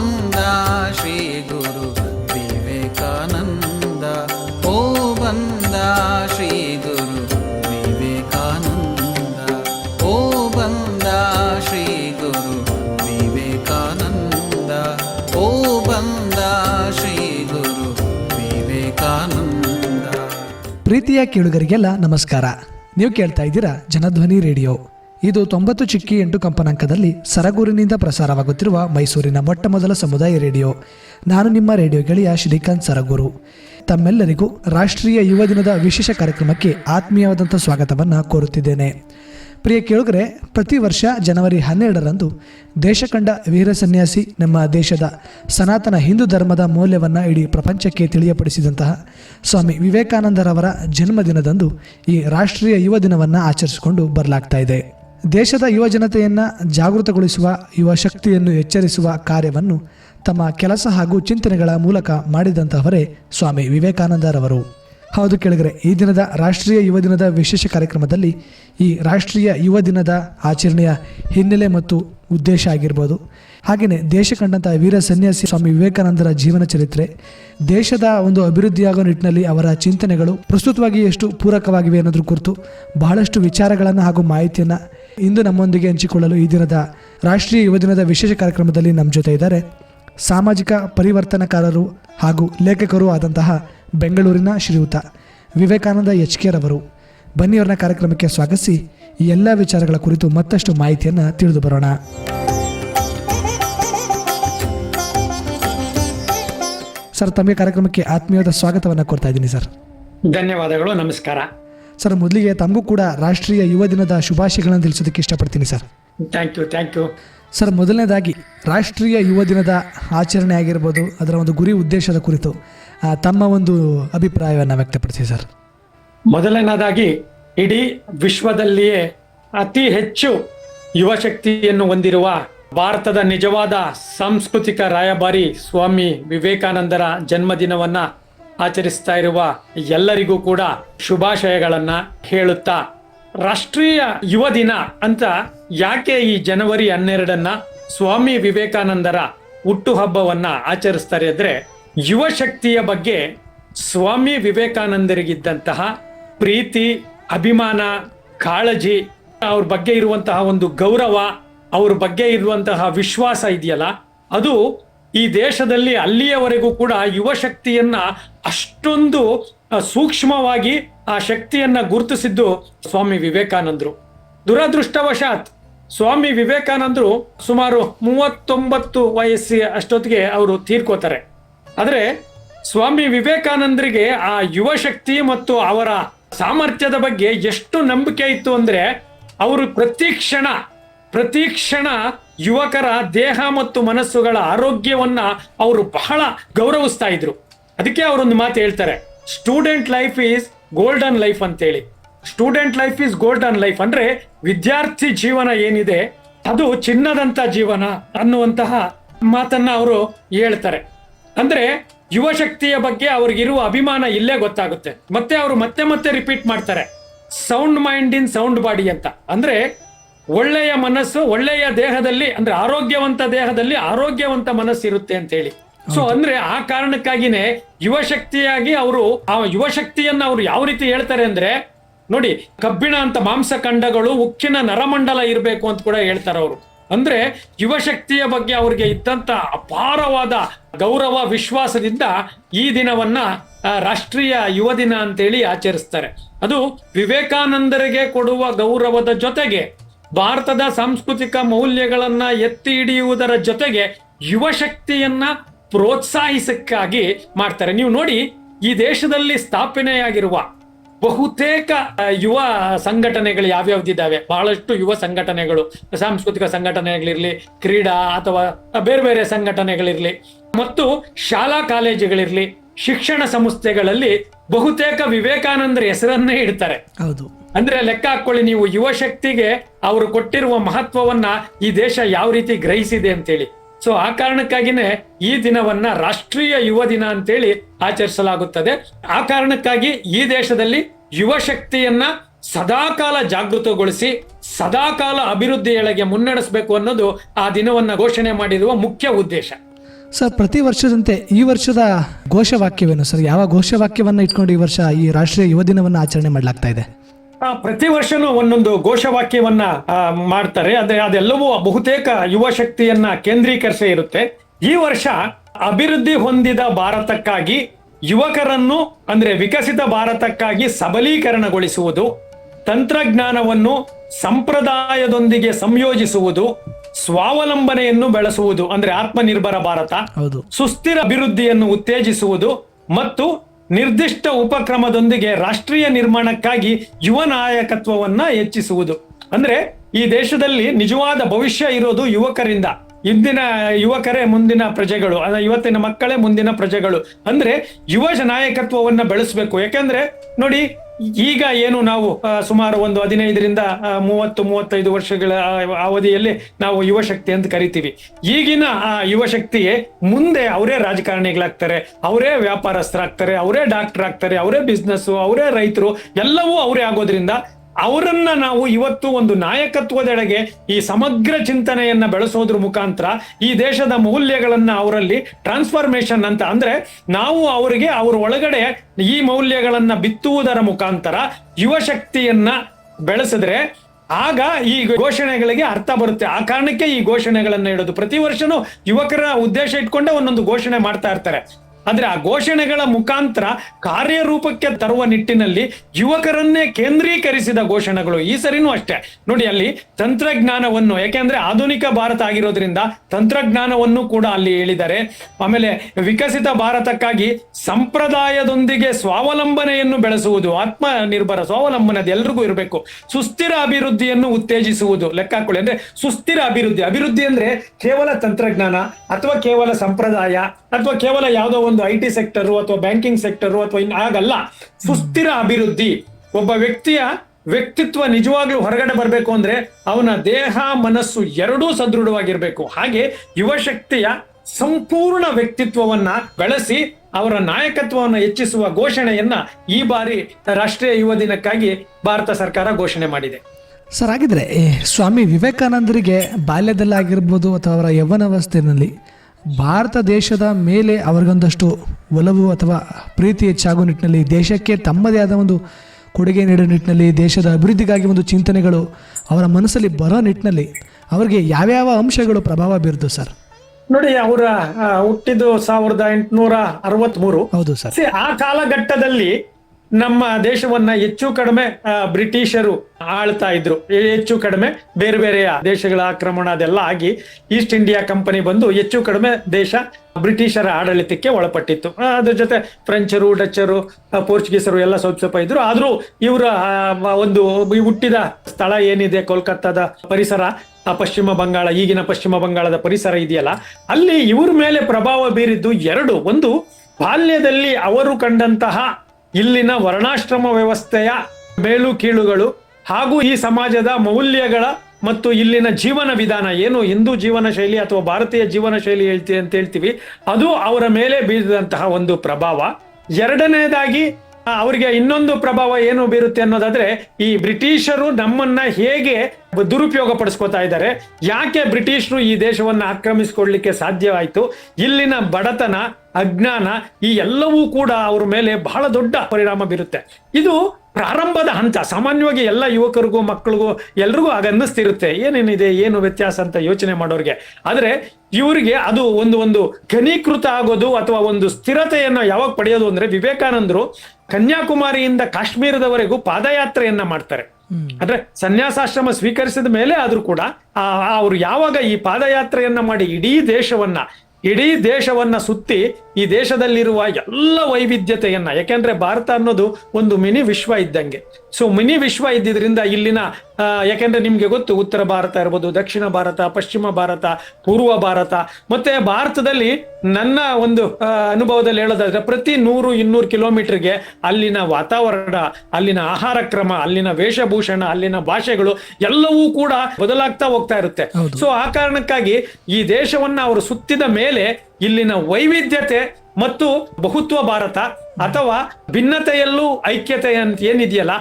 ಬಂದ ಶ್ರೀ ಗುರು ವಿವೇಕಾನಂದ. ಓ ಬಂದ ಶ್ರೀ ಗುರು ವಿವೇಕಾನಂದ. ಓ ಬಂದ ಶ್ರೀ ಗುರು ವಿವೇಕಾನಂದ. ಓ ಬಂದ ಶ್ರೀ ಗುರು ವಿವೇಕಾನಂದ. ಪ್ರೀತಿಯ ಕೇಳುಗರಿಗೆಲ್ಲ ನಮಸ್ಕಾರ. ನೀವು ಕೇಳ್ತಾ ಇದ್ದೀರಾ ಜನಧ್ವನಿ ರೇಡಿಯೋ. ಇದು ತೊಂಬತ್ತು ಚಿಕ್ಕಿ ಎಂಟು ಕಂಪನಾಂಕದಲ್ಲಿ ಸರಗೂರಿನಿಂದ ಪ್ರಸಾರವಾಗುತ್ತಿರುವ ಮೈಸೂರಿನ ಮೊಟ್ಟ ಮೊದಲ ಸಮುದಾಯ ರೇಡಿಯೋ. ನಾನು ನಿಮ್ಮ ರೇಡಿಯೋ ಗೆಳೆಯ ಶ್ರೀಕಾಂತ್ ಸರಗೂರು. ತಮ್ಮೆಲ್ಲರಿಗೂ ರಾಷ್ಟ್ರೀಯ ಯುವ ದಿನದ ವಿಶೇಷ ಕಾರ್ಯಕ್ರಮಕ್ಕೆ ಆತ್ಮೀಯವಾದಂಥ ಸ್ವಾಗತವನ್ನು ಕೋರುತ್ತಿದ್ದೇನೆ. ಪ್ರಿಯ ಕೇಳುಗರೆ, ಪ್ರತಿ ವರ್ಷ ಜನವರಿ ಹನ್ನೆರಡರಂದು ದೇಶ ಕಂಡ ವೀರ ಸನ್ಯಾಸಿ ನಮ್ಮ ದೇಶದ ಸನಾತನ ಹಿಂದೂ ಧರ್ಮದ ಮೌಲ್ಯವನ್ನು ಇಡೀ ಪ್ರಪಂಚಕ್ಕೆ ತಿಳಿಯಪಡಿಸಿದಂತಹ ಸ್ವಾಮಿ ವಿವೇಕಾನಂದರವರ ಜನ್ಮದಿನದಂದು ಈ ರಾಷ್ಟ್ರೀಯ ಯುವ ದಿನವನ್ನು ಆಚರಿಸಿಕೊಂಡು ಬರಲಾಗ್ತಾ ಇದೆ. ದೇಶದ ಯುವ ಜನತೆಯನ್ನು ಜಾಗೃತಗೊಳಿಸುವ, ಯುವ ಶಕ್ತಿಯನ್ನು ಎಚ್ಚರಿಸುವ ಕಾರ್ಯವನ್ನು ತಮ್ಮ ಕೆಲಸ ಹಾಗೂ ಚಿಂತನೆಗಳ ಮೂಲಕ ಮಾಡಿದಂತಹವರೇ ಸ್ವಾಮಿ ವಿವೇಕಾನಂದರವರು. ಹೌದು ಕೆಳಗರೆ, ಈ ದಿನದ ರಾಷ್ಟ್ರೀಯ ಯುವ ದಿನದ ವಿಶೇಷ ಕಾರ್ಯಕ್ರಮದಲ್ಲಿ ಈ ರಾಷ್ಟ್ರೀಯ ಯುವ ದಿನದ ಆಚರಣೆಯ ಹಿನ್ನೆಲೆ ಮತ್ತು ಉದ್ದೇಶ ಆಗಿರ್ಬೋದು. ಹಾಗೆಯೇ ದೇಶ ಕಂಡಂಥ ವೀರ ಸನ್ಯಾಸಿ ಸ್ವಾಮಿ ವಿವೇಕಾನಂದರ ಜೀವನ ಚರಿತ್ರೆ, ದೇಶದ ಒಂದು ಅಭಿವೃದ್ಧಿಯಾಗುವ ನಿಟ್ಟಿನಲ್ಲಿ ಅವರ ಚಿಂತನೆಗಳು ಪ್ರಸ್ತುತವಾಗಿ ಎಷ್ಟು ಪೂರಕವಾಗಿವೆ ಅನ್ನೋದ್ರ ಕುರಿತು ಬಹಳಷ್ಟು ವಿಚಾರಗಳನ್ನು ಹಾಗೂ ಮಾಹಿತಿಯನ್ನು ಇಂದು ನಮ್ಮೊಂದಿಗೆ ಹಂಚಿಕೊಳ್ಳಲು ಈ ದಿನದ ರಾಷ್ಟ್ರೀಯ ಯುವ ದಿನದ ವಿಶೇಷ ಕಾರ್ಯಕ್ರಮದಲ್ಲಿ ನಮ್ಮ ಜೊತೆ ಇದ್ದಾರೆ ಸಾಮಾಜಿಕ ಪರಿವರ್ತನಕಾರರು ಹಾಗೂ ಲೇಖಕರು ಆದಂತಹ ಬೆಂಗಳೂರಿನ ಶ್ರೀಯುತ ವಿವೇಕಾನಂದ ಎಚ್ ಕೆ ರವರು ಬನ್ನಿ ಅವರ ಕಾರ್ಯಕ್ರಮಕ್ಕೆ ಸ್ವಾಗತಿಸಿ ಈ ಎಲ್ಲ ವಿಚಾರಗಳ ಕುರಿತು ಮತ್ತಷ್ಟು ಮಾಹಿತಿಯನ್ನು ತಿಳಿದು ಬರೋಣ. ಸರ್, ತಮಗೆ ಕಾರ್ಯಕ್ರಮಕ್ಕೆ ಆತ್ಮೀಯವಾದ ಸ್ವಾಗತವನ್ನು ಕೊಡ್ತಾ ಇದ್ದೀನಿ ಸರ್. ಧನ್ಯವಾದಗಳು, ನಮಸ್ಕಾರ. ಸರ್ ಮೊದಲಿಗೆ ತಮಗೂ ಕೂಡ ರಾಷ್ಟ್ರೀಯ ಯುವ ದಿನದ ಶುಭಾಶಯಗಳನ್ನು ತಿಳಿಸೋದಕ್ಕೆ ಇಷ್ಟಪಡ್ತೀನಿ sir. Thank you thank you sir ಮೊದಲನೇದಾಗಿ ರಾಷ್ಟ್ರೀಯ ಯುವ ದಿನದ ಆಚರಣೆ ಆಗಿರ್ಬೋದು ಅದರ ಒಂದು ಗುರಿ ಉದ್ದೇಶದ ಕುರಿತು ತಮ್ಮ ಒಂದು ಅಭಿಪ್ರಾಯವನ್ನು ವ್ಯಕ್ತಪಡಿಸಿ ಸರ್. ಮೊದಲನೇದಾಗಿ ಇಡೀ ವಿಶ್ವದಲ್ಲಿಯೇ ಅತಿ ಹೆಚ್ಚು ಯುವ ಶಕ್ತಿಯನ್ನು ಹೊಂದಿರುವ ಭಾರತದ ನಿಜವಾದ ಸಾಂಸ್ಕೃತಿಕ ರಾಯಭಾರಿ ಸ್ವಾಮಿ ವಿವೇಕಾನಂದರ ಜನ್ಮದಿನವನ್ನ ಆಚರಿಸ್ತಾ ಇರುವ ಎಲ್ಲರಿಗೂ ಕೂಡ ಶುಭಾಶಯಗಳನ್ನು ಹೇಳುತ್ತಾ, ರಾಷ್ಟ್ರೀಯ ಯುವ ದಿನ ಅಂತ ಯಾಕೆ ಈ ಜನವರಿ ಹನ್ನೆರಡನ್ನ ಸ್ವಾಮಿ ವಿವೇಕಾನಂದರ ಹುಟ್ಟುಹಬ್ಬವನ್ನ ಆಚರಿಸ್ತಾರೆ ಅಂದ್ರೆ, ಯುವ ಶಕ್ತಿಯ ಬಗ್ಗೆ ಸ್ವಾಮಿ ವಿವೇಕಾನಂದರಿಗಿದ್ದಂತಹ ಪ್ರೀತಿ, ಅಭಿಮಾನ, ಕಾಳಜಿ, ಅವ್ರ ಬಗ್ಗೆ ಇರುವಂತಹ ಒಂದು ಗೌರವ, ಅವ್ರ ಬಗ್ಗೆ ಇರುವಂತಹ ವಿಶ್ವಾಸ ಇದೆಯಲ್ಲ, ಅದು ಈ ದೇಶದಲ್ಲಿ ಅಲ್ಲಿಯವರೆಗೂ ಕೂಡ ಯುವ ಶಕ್ತಿಯನ್ನ ಅಷ್ಟೊಂದು ಸೂಕ್ಷ್ಮವಾಗಿ ಆ ಶಕ್ತಿಯನ್ನ ಗುರುತಿಸಿದ್ದು ಸ್ವಾಮಿ ವಿವೇಕಾನಂದರು. ದುರದೃಷ್ಟವಶಾತ್ ಸ್ವಾಮಿ ವಿವೇಕಾನಂದರು ಸುಮಾರು ಮೂವತ್ತೊಂಬತ್ತು ವಯಸ್ಸಿ ಅಷ್ಟೊತ್ತಿಗೆ ಅವರು ತೀರ್ಕೋತಾರೆ. ಆದರೆ ಸ್ವಾಮಿ ವಿವೇಕಾನಂದರಿಗೆ ಆ ಯುವ ಶಕ್ತಿ ಮತ್ತು ಅವರ ಸಾಮರ್ಥ್ಯದ ಬಗ್ಗೆ ಎಷ್ಟು ನಂಬಿಕೆ ಇತ್ತು ಅಂದ್ರೆ, ಅವರು ಪ್ರತಿ ಕ್ಷಣ ಪ್ರತಿ ಕ್ಷಣ ಯುವಕರ ದೇಹ ಮತ್ತು ಮನಸ್ಸುಗಳ ಆರೋಗ್ಯವನ್ನ ಅವರು ಬಹಳ ಗೌರವಿಸ್ತಾ ಇದ್ರು. ಅದಕ್ಕೆ ಅವರೊಂದು ಮಾತು ಹೇಳ್ತಾರೆ. Student life is golden life ಅಂತೇಳಿ. Student life is golden life ಅಂದ್ರೆ ವಿದ್ಯಾರ್ಥಿ ಜೀವನ ಏನಿದೆ, ಅದು ಚಿನ್ನದಂತ ಜೀವನ ಅನ್ನುವಂತಹ ಮಾತನ್ನ ಅವರು ಹೇಳ್ತಾರೆ. ಅಂದ್ರೆ ಯುವ ಶಕ್ತಿಯ ಬಗ್ಗೆ ಅವ್ರಿಗಿರುವ ಅಭಿಮಾನ ಇಲ್ಲೇ ಗೊತ್ತಾಗುತ್ತೆ. ಮತ್ತೆ ಅವರು ಮತ್ತೆ ಮತ್ತೆ ರಿಪೀಟ್ ಮಾಡ್ತಾರೆ. Sound mind in sound body ಅಂತ. ಅಂದ್ರೆ ಒಳ್ಳೆಯ ಮನಸ್ಸು ಒಳ್ಳೆಯ ದೇಹದಲ್ಲಿ ಅಂದ್ರೆ ಆರೋಗ್ಯವಂತ ದೇಹದಲ್ಲಿ ಆರೋಗ್ಯವಂತ ಮನಸ್ಸು ಇರುತ್ತೆ ಅಂತ ಹೇಳಿ ಸೊ ಅಂದ್ರೆ ಆ ಕಾರಣಕ್ಕಾಗಿನೇ ಯುವ ಶಕ್ತಿಯಾಗಿ ಅವರು ಆ ಯುವ ಶಕ್ತಿಯನ್ನ ಅವರು ಯಾವ ರೀತಿ ಹೇಳ್ತಾರೆ ಅಂದ್ರೆ ನೋಡಿ ಕಬ್ಬಿಣ ಅಂತ ಮಾಂಸಖಂಡಗಳು ಉಕ್ಕಿನ ನರಮಂಡಲ ಇರಬೇಕು ಅಂತ ಕೂಡ ಹೇಳ್ತಾರೆ ಅವರು. ಅಂದ್ರೆ ಯುವ ಶಕ್ತಿಯ ಬಗ್ಗೆ ಅವ್ರಿಗೆ ಇದ್ದಂತ ಅಪಾರವಾದ ಗೌರವ ವಿಶ್ವಾಸದಿಂದ ಈ ದಿನವನ್ನ ರಾಷ್ಟ್ರೀಯ ಯುವ ದಿನ ಅಂತೇಳಿ ಆಚರಿಸ್ತಾರೆ. ಅದು ವಿವೇಕಾನಂದರಿಗೆ ಕೊಡುವ ಗೌರವದ ಜೊತೆಗೆ ಭಾರತದ ಸಾಂಸ್ಕೃತಿಕ ಮೌಲ್ಯಗಳನ್ನ ಎತ್ತಿ ಹಿಡಿಯುವುದರ ಜೊತೆಗೆ ಯುವ ಶಕ್ತಿಯನ್ನ ಪ್ರೋತ್ಸಾಹಿಸಕ್ಕಾಗಿ ಮಾಡ್ತಾರೆ. ನೀವು ನೋಡಿ, ಈ ದೇಶದಲ್ಲಿ ಸ್ಥಾಪನೆಯಾಗಿರುವ ಬಹುತೇಕ ಯುವ ಸಂಘಟನೆಗಳು ಯಾವ್ಯಾವ್ದಿದ್ದಾವೆ? ಬಹಳಷ್ಟು ಯುವ ಸಂಘಟನೆಗಳು, ಸಾಂಸ್ಕೃತಿಕ ಸಂಘಟನೆಗಳಿರ್ಲಿ, ಕ್ರೀಡಾ ಅಥವಾ ಬೇರೆ ಬೇರೆ ಸಂಘಟನೆಗಳಿರ್ಲಿ, ಮತ್ತು ಶಾಲಾ ಕಾಲೇಜುಗಳಿರ್ಲಿ, ಶಿಕ್ಷಣ ಸಂಸ್ಥೆಗಳಲ್ಲಿ ಬಹುತೇಕ ವಿವೇಕಾನಂದರ ಹೆಸರನ್ನೇ ಇಡ್ತಾರೆ. ಹೌದು. ಅಂದ್ರೆ ಲೆಕ್ಕ ಹಾಕೊಳ್ಳಿ, ನೀವು ಯುವ ಶಕ್ತಿಗೆ ಅವರು ಕೊಟ್ಟಿರುವ ಮಹತ್ವವನ್ನ ಈ ದೇಶ ಯಾವ ರೀತಿ ಗ್ರಹಿಸಿದೆ ಅಂತೇಳಿ. ಸೊ ಆ ಕಾರಣಕ್ಕಾಗಿನೇ ಈ ದಿನವನ್ನ ರಾಷ್ಟ್ರೀಯ ಯುವ ದಿನ ಅಂತೇಳಿ ಆಚರಿಸಲಾಗುತ್ತದೆ. ಆ ಕಾರಣಕ್ಕಾಗಿ ಈ ದೇಶದಲ್ಲಿ ಯುವ ಶಕ್ತಿಯನ್ನ ಸದಾಕಾಲ ಜಾಗೃತಗೊಳಿಸಿ, ಸದಾಕಾಲ ಅಭಿವೃದ್ಧಿಯೊಳಗೆ ಮುನ್ನಡೆಸಬೇಕು ಅನ್ನೋದು ಆ ದಿನವನ್ನ ಘೋಷಣೆ ಮಾಡಿರುವ ಮುಖ್ಯ ಉದ್ದೇಶ. ಸರ್ ಪ್ರತಿ ವರ್ಷದಂತೆ ಈ ವರ್ಷದ ಘೋಷವಾಕ್ಯವೇನು? ಸರ್, ಯಾವ ಘೋಷವಾಕ್ಯವನ್ನು ಇಟ್ಕೊಂಡು ಈ ವರ್ಷ ಈ ರಾಷ್ಟ್ರೀಯ ಯುವ ದಿನವನ್ನು ಆಚರಣೆ ಮಾಡಲಾಗ್ತಾ ಇದೆ? ಪ್ರತಿ ವರ್ಷನೂ ಒಂದೊಂದು ಘೋಷವಾಕ್ಯವನ್ನ ಮಾಡ್ತಾರೆ. ಅದೇ ಅದೆಲ್ಲವೂ ಬಹುತೇಕ ಯುವ ಶಕ್ತಿಯನ್ನ ಕೇಂದ್ರೀಕರಿಸಿ ಇರುತ್ತೆ. ಈ ವರ್ಷ ಅಭಿವೃದ್ಧಿ ಹೊಂದಿದ ಭಾರತಕ್ಕಾಗಿ ಯುವಕರನ್ನು ಅಂದ್ರೆ ವಿಕಸಿತ ಭಾರತಕ್ಕಾಗಿ ಸಬಲೀಕರಣಗೊಳಿಸುವುದು ತಂತ್ರಜ್ಞಾನವನ್ನು ಸಂಪ್ರದಾಯದೊಂದಿಗೆ ಸಂಯೋಜಿಸುವುದು ಸ್ವಾವಲಂಬನೆಯನ್ನು ಬೆಳೆಸುವುದು ಅಂದ್ರೆ ಆತ್ಮನಿರ್ಭರ ಭಾರತ ಸುಸ್ಥಿರ ಅಭಿವೃದ್ಧಿಯನ್ನು ಉತ್ತೇಜಿಸುವುದು ಮತ್ತು ನಿರ್ದಿಷ್ಟ ಉಪಕ್ರಮದೊಂದಿಗೆ ರಾಷ್ಟ್ರೀಯ ನಿರ್ಮಾಣಕ್ಕಾಗಿ ಯುವ ನಾಯಕತ್ವವನ್ನ ಹೆಚ್ಚಿಸುವುದು. ಅಂದ್ರೆ ಈ ದೇಶದಲ್ಲಿ ನಿಜವಾದ ಭವಿಷ್ಯ ಇರೋದು ಯುವಕರಿಂದ. ಇಂದಿನ ಯುವಕರೇ ಮುಂದಿನ ಪ್ರಜೆಗಳು ಇವತ್ತಿನ ಮಕ್ಕಳೇ ಮುಂದಿನ ಪ್ರಜೆಗಳು. ಅಂದ್ರೆ ಯುವ ನಾಯಕತ್ವವನ್ನ ಬೆಳೆಸಬೇಕು. ಯಾಕಂದ್ರೆ ನೋಡಿ ಈಗ ಏನು ನಾವು ಸುಮಾರು ಒಂದು ಹದಿನೈದರಿಂದ ಮೂವತ್ತು, ಮೂವತ್ತೈದು ವರ್ಷಗಳ ಅವಧಿಯಲ್ಲಿ ನಾವು ಯುವಶಕ್ತಿ ಅಂತ ಕರಿತೀವಿ. ಈಗಿನ, ಆ, ಯುವಶಕ್ತಿ ಮುಂದೆ ಅವರೇ ರಾಜಕಾರಣಿಗಳಾಗ್ತಾರೆ, ಅವರೇ ವ್ಯಾಪಾರಸ್ಥರಾಗ್ತಾರೆ, ಅವರೇ ಡಾಕ್ಟರ್ ಆಗ್ತಾರೆ, ಅವರೇ ಬಿಸ್ನೆಸ್ ಅವರೇ ರೈತರು, ಎಲ್ಲವೂ ಅವರೇ ಆಗೋದ್ರಿಂದ ಅವರನ್ನ ನಾವು ಇವತ್ತು ಒಂದು ನಾಯಕತ್ವದೆಡೆಗೆ ಈ ಸಮಗ್ರ ಚಿಂತನೆಯನ್ನ ಬೆಳೆಸೋದ್ರ ಮುಖಾಂತರ ಈ ದೇಶದ ಮೌಲ್ಯಗಳನ್ನ ಅವರಲ್ಲಿ ಟ್ರಾನ್ಸ್ಫಾರ್ಮೇಶನ್ ಅಂತ ಅಂದ್ರೆ ನಾವು ಅವರಿಗೆ ಅವ್ರ ಒಳಗಡೆ ಈ ಮೌಲ್ಯಗಳನ್ನ ಬಿತ್ತುವುದರ ಮುಖಾಂತರ ಯುವ ಶಕ್ತಿಯನ್ನ ಬೆಳೆಸಿದ್ರೆ ಆಗ ಈ ಘೋಷಣೆಗಳಿಗೆ ಅರ್ಥ ಬರುತ್ತೆ. ಆ ಕಾರಣಕ್ಕೆ ಈ ಘೋಷಣೆಗಳನ್ನ ಇಡೋದು ಪ್ರತಿ ವರ್ಷನೂ ಯುವಕರ ಉದ್ದೇಶ ಇಟ್ಕೊಂಡೇ ಒಂದೊಂದು ಘೋಷಣೆ ಮಾಡ್ತಾ ಇರ್ತಾರೆ. ಅಂದ್ರೆ ಆ ಘೋಷಣೆಗಳ ಮುಖಾಂತರ ಕಾರ್ಯರೂಪಕ್ಕೆ ತರುವ ನಿಟ್ಟಿನಲ್ಲಿ ಯುವಕರನ್ನೇ ಕೇಂದ್ರೀಕರಿಸಿದ ಘೋಷಣೆಗಳು ಈ ಸರಿನೂ ಅಷ್ಟೇ. ನೋಡಿ, ಅಲ್ಲಿ ತಂತ್ರಜ್ಞಾನವನ್ನು ಯಾಕೆಂದ್ರೆ ಆಧುನಿಕ ಭಾರತ ಆಗಿರೋದ್ರಿಂದ ತಂತ್ರಜ್ಞಾನವನ್ನು ಕೂಡ ಅಲ್ಲಿ ಹೇಳಿದ್ದಾರೆ. ಆಮೇಲೆ ವಿಕಸಿತ ಭಾರತಕ್ಕಾಗಿ ಸಂಪ್ರದಾಯದೊಂದಿಗೆ ಸ್ವಾವಲಂಬನೆಯನ್ನು ಬೆಳೆಸುವುದು ಆತ್ಮ ನಿರ್ಭರ ಸ್ವಾವಲಂಬನೆ ಎಲ್ರಿಗೂ ಇರಬೇಕು. ಸುಸ್ಥಿರ ಅಭಿವೃದ್ಧಿಯನ್ನು ಉತ್ತೇಜಿಸುವುದು, ಲೆಕ್ಕ ಹಾಕೊಳ್ಳಿ. ಅಂದ್ರೆ ಸುಸ್ಥಿರ ಅಭಿವೃದ್ಧಿ ಅಭಿವೃದ್ಧಿ ಅಂದ್ರೆ ಕೇವಲ ತಂತ್ರಜ್ಞಾನ ಅಥವಾ ಕೇವಲ ಸಂಪ್ರದಾಯ ಅಥವಾ ಕೇವಲ ಯಾವುದೋ ಒಂದು ಐ ಟಿ ಸೆಕ್ಟರ್ ಅಥವಾ ಬ್ಯಾಂಕಿಂಗ್ ಸೆಕ್ಟರ್ ಅಥವಾ ಇನ್ ಆಗಲ್ಲ, ಸುಸ್ಥಿರ ಅಭಿವೃದ್ಧಿ. ಒಬ್ಬ ವ್ಯಕ್ತಿಯ ವ್ಯಕ್ತಿತ್ವ ನಿಜವಾಗ್ಲೂ ಹೊರಗಡೆ ಬರಬೇಕು ಅಂದ್ರೆ ಅವನ ದೇಹ, ಮನಸ್ಸು ಎರಡೂ ಸದೃಢವಾಗಿರ್ಬೇಕು. ಹಾಗೆ ಯುವ ಶಕ್ತಿಯ ಸಂಪೂರ್ಣ ವ್ಯಕ್ತಿತ್ವವನ್ನ ಬೆಳೆಸಿ ಅವರ ನಾಯಕತ್ವವನ್ನು ಹೆಚ್ಚಿಸುವ ಘೋಷಣೆಯನ್ನ ಈ ಬಾರಿ ರಾಷ್ಟ್ರೀಯ ಯುವ ದಿನಕ್ಕಾಗಿ ಭಾರತ ಸರ್ಕಾರ ಘೋಷಣೆ ಮಾಡಿದೆ. ಸರ್, ಹಾಗಿದ್ರೆ, ಸ್ವಾಮಿ ವಿವೇಕಾನಂದರಿಗೆ ಬಾಲ್ಯದಲ್ಲಾಗಿರ್ಬೋದು ಅಥವಾ ಅವರ ಯೌವನಾವಸ್ಥೆಯಲ್ಲಿ ಭಾರತ ದೇಶದ ಮೇಲೆ ಅವರಿಗೊಂದಷ್ಟು ಒಲವು ಅಥವಾ ಪ್ರೀತಿ ಹೆಚ್ಚಾಗುವ ನಿಟ್ಟಿನಲ್ಲಿ ದೇಶಕ್ಕೆ ತಮ್ಮದೇ ಆದ ಒಂದು ಕೊಡುಗೆ ನೀಡೋ ನಿಟ್ಟಿನಲ್ಲಿ ದೇಶದ ಅಭಿವೃದ್ಧಿಗಾಗಿ ಒಂದು ಚಿಂತನೆಗಳು ಅವರ ಮನಸ್ಸಲ್ಲಿ ಬರೋ ನಿಟ್ಟಿನಲ್ಲಿ ಅವರಿಗೆ ಯಾವ್ಯಾವ ಅಂಶಗಳು ಪ್ರಭಾವ ಬೀರ್ದು ಸರ್? ನೋಡಿ ಅವರ ಹುಟ್ಟಿದ್ದು ಸಾವಿರದ ಎಂಟುನೂರ ಅರವತ್ಮೂರು. ಹೌದು ಸರ್. ಆ ಕಾಲಘಟ್ಟದಲ್ಲಿ ನಮ್ಮ ದೇಶವನ್ನ ಹೆಚ್ಚು ಕಡಿಮೆ ಬ್ರಿಟಿಷರು ಆಳ್ತಾ ಇದ್ರು. ಹೆಚ್ಚು ಕಡಿಮೆ, ಬೇರೆ ಬೇರೆಯ ದೇಶಗಳ ಆಕ್ರಮಣ ಅದೆಲ್ಲ ಆಗಿ ಈಸ್ಟ್ ಇಂಡಿಯಾ ಕಂಪನಿ ಬಂದು ಹೆಚ್ಚು ಕಡಿಮೆ ದೇಶ ಬ್ರಿಟಿಷರ ಆಡಳಿತಕ್ಕೆ ಒಳಪಟ್ಟಿತ್ತು. ಅದ್ರ ಜೊತೆ ಫ್ರೆಂಚರು, ಡಚ್ಚರು ಪೋರ್ಚುಗೀಸರು ಎಲ್ಲ ಸ್ವಲ್ಪ ಸ್ವಲ್ಪ ಇದ್ರು. ಆದ್ರೂ ಇವರ ಒಂದು ಹುಟ್ಟಿದ ಸ್ಥಳ ಏನಿದೆ, ಕೋಲ್ಕತ್ತಾದ ಪರಿಸರ ಪಶ್ಚಿಮ ಬಂಗಾಳ, ಈಗಿನ ಪಶ್ಚಿಮ ಬಂಗಾಳದ ಪರಿಸರ ಇದೆಯಲ್ಲ, ಅಲ್ಲಿ ಇವ್ರ ಮೇಲೆ ಪ್ರಭಾವ ಬೀರಿದ್ದು ಎರಡು. ಒಂದು, ಬಾಲ್ಯದಲ್ಲಿ ಅವರು ಕಂಡಂತಹ ಇಲ್ಲಿನ ವರ್ಣಾಶ್ರಮ ವ್ಯವಸ್ಥೆಯ ಮೇಲು ಕೀಳುಗಳು ಹಾಗೂ ಈ ಸಮಾಜದ ಮೌಲ್ಯಗಳ ಮತ್ತು ಇಲ್ಲಿನ ಜೀವನ ವಿಧಾನ ಏನು? ಹಿಂದೂ ಜೀವನ ಶೈಲಿ ಅಥವಾ ಭಾರತೀಯ ಜೀವನ ಶೈಲಿ ಹೇಳ್ತೀವಿ ಅಂತ ಹೇಳ್ತೀವಿ. ಅದು ಅವರ ಮೇಲೆ ಬೀರಿದಂತಹ ಒಂದು ಪ್ರಭಾವ. ಎರಡನೇದಾಗಿ ಅವರಿಗೆ ಇನ್ನೊಂದು ಪ್ರಭಾವ ಏನು ಬೀರುತ್ತೆ ಅನ್ನೋದಾದ್ರೆ ಈ ಬ್ರಿಟಿಷರು ನಮ್ಮನ್ನ ಹೇಗೆ ದುರುಪಯೋಗ ಪಡಿಸ್ಕೊತಾ ಇದ್ದಾರೆ. ಯಾಕೆ ಬ್ರಿಟಿಷರು ಈ ದೇಶವನ್ನ ಆಕ್ರಮಿಸಿಕೊಳ್ಳಿಕ್ಕೆ ಸಾಧ್ಯವಾಯಿತು? ಇಲ್ಲಿನ ಬಡತನ, ಅಜ್ಞಾನ ಈ ಎಲ್ಲವೂ ಕೂಡ ಅವರ ಮೇಲೆ ಬಹಳ ದೊಡ್ಡ ಪರಿಣಾಮ ಬೀರುತ್ತೆ. ಇದು ಪ್ರಾರಂಭದ ಹಂತ. ಸಾಮಾನ್ಯವಾಗಿ ಎಲ್ಲ ಯುವಕರಿಗೂ, ಮಕ್ಕಳಿಗೂ, ಎಲ್ರಿಗೂ ಆಗ ಅನ್ನಿಸ್ತಿರುತ್ತೆ. ಏನೇನಿದೆ, ಏನು ವ್ಯತ್ಯಾಸ ಅಂತ ಯೋಚನೆ ಮಾಡೋರಿಗೆ. ಆದರೆ ಇವರಿಗೆ ಅದು ಒಂದು ಒಂದು ಘನೀಕೃತ ಆಗೋದು ಅಥವಾ ಒಂದು ಸ್ಥಿರತೆಯನ್ನು ಯಾವಾಗ ಪಡೆಯೋದು ಅಂದ್ರೆ ವಿವೇಕಾನಂದರು ಕನ್ಯಾಕುಮಾರಿಯಿಂದ ಕಾಶ್ಮೀರದವರೆಗೂ ಪಾದಯಾತ್ರೆಯನ್ನ ಮಾಡ್ತಾರೆ. ಅಂದ್ರೆ ಸನ್ಯಾಸಾಶ್ರಮ ಸ್ವೀಕರಿಸಿದ ಮೇಲೆ ಆದ್ರೂ ಕೂಡ ಅವ್ರು ಯಾವಾಗ ಈ ಪಾದಯಾತ್ರೆಯನ್ನ ಮಾಡಿ ಇಡೀ ದೇಶವನ್ನ ಇಡೀ ದೇಶವನ್ನ ಸುತ್ತಿ ಈ ದೇಶದಲ್ಲಿರುವ ಎಲ್ಲ ವೈವಿಧ್ಯತೆಯನ್ನ ಯಾಕೆಂದ್ರೆ ಭಾರತ ಅನ್ನೋದು ಒಂದು ಮಿನಿ ವಿಶ್ವ ಇದ್ದಂಗೆ. ಸೊ ಮಿನಿ ವಿಶ್ವ ಇದ್ದಿದ್ರಿಂದ ಇಲ್ಲಿನ ಯಾಕೆಂದ್ರೆ ನಿಮ್ಗೆ ಗೊತ್ತು ಉತ್ತರ ಭಾರತ ಇರ್ಬೋದು ದಕ್ಷಿಣ ಭಾರತ ಪಶ್ಚಿಮ ಭಾರತ ಪೂರ್ವ ಭಾರತ. ಮತ್ತೆ ಭಾರತದಲ್ಲಿ ನನ್ನ ಒಂದು ಅನುಭವದಲ್ಲಿ ಹೇಳೋದಾದ್ರೆ ಪ್ರತಿ ನೂರು ಇನ್ನೂರು ಕಿಲೋಮೀಟರ್ಗೆ ಅಲ್ಲಿನ ವಾತಾವರಣ ಅಲ್ಲಿನ ಆಹಾರ ಕ್ರಮ ಅಲ್ಲಿನ ವೇಷಭೂಷಣ ಅಲ್ಲಿನ ಭಾಷೆಗಳು ಎಲ್ಲವೂ ಕೂಡ ಬದಲಾಗ್ತಾ ಹೋಗ್ತಾ ಇರುತ್ತೆ. ಸೊ ಆ ಕಾರಣಕ್ಕಾಗಿ ಈ ದೇಶವನ್ನ ಅವರು ಸುತ್ತಿದ ಮೇಲೆ ಮೇಲೆ ಇಲ್ಲಿನ ವೈವಿಧ್ಯತೆ ಮತ್ತು ಬಹುತ್ವ ಭಾರತ ಅಥವಾ ಭಿನ್ನತೆಯಲ್ಲೂ ಐಕ್ಯತೆ ಅಂತ ಏನಿದೆಯಲ್ಲ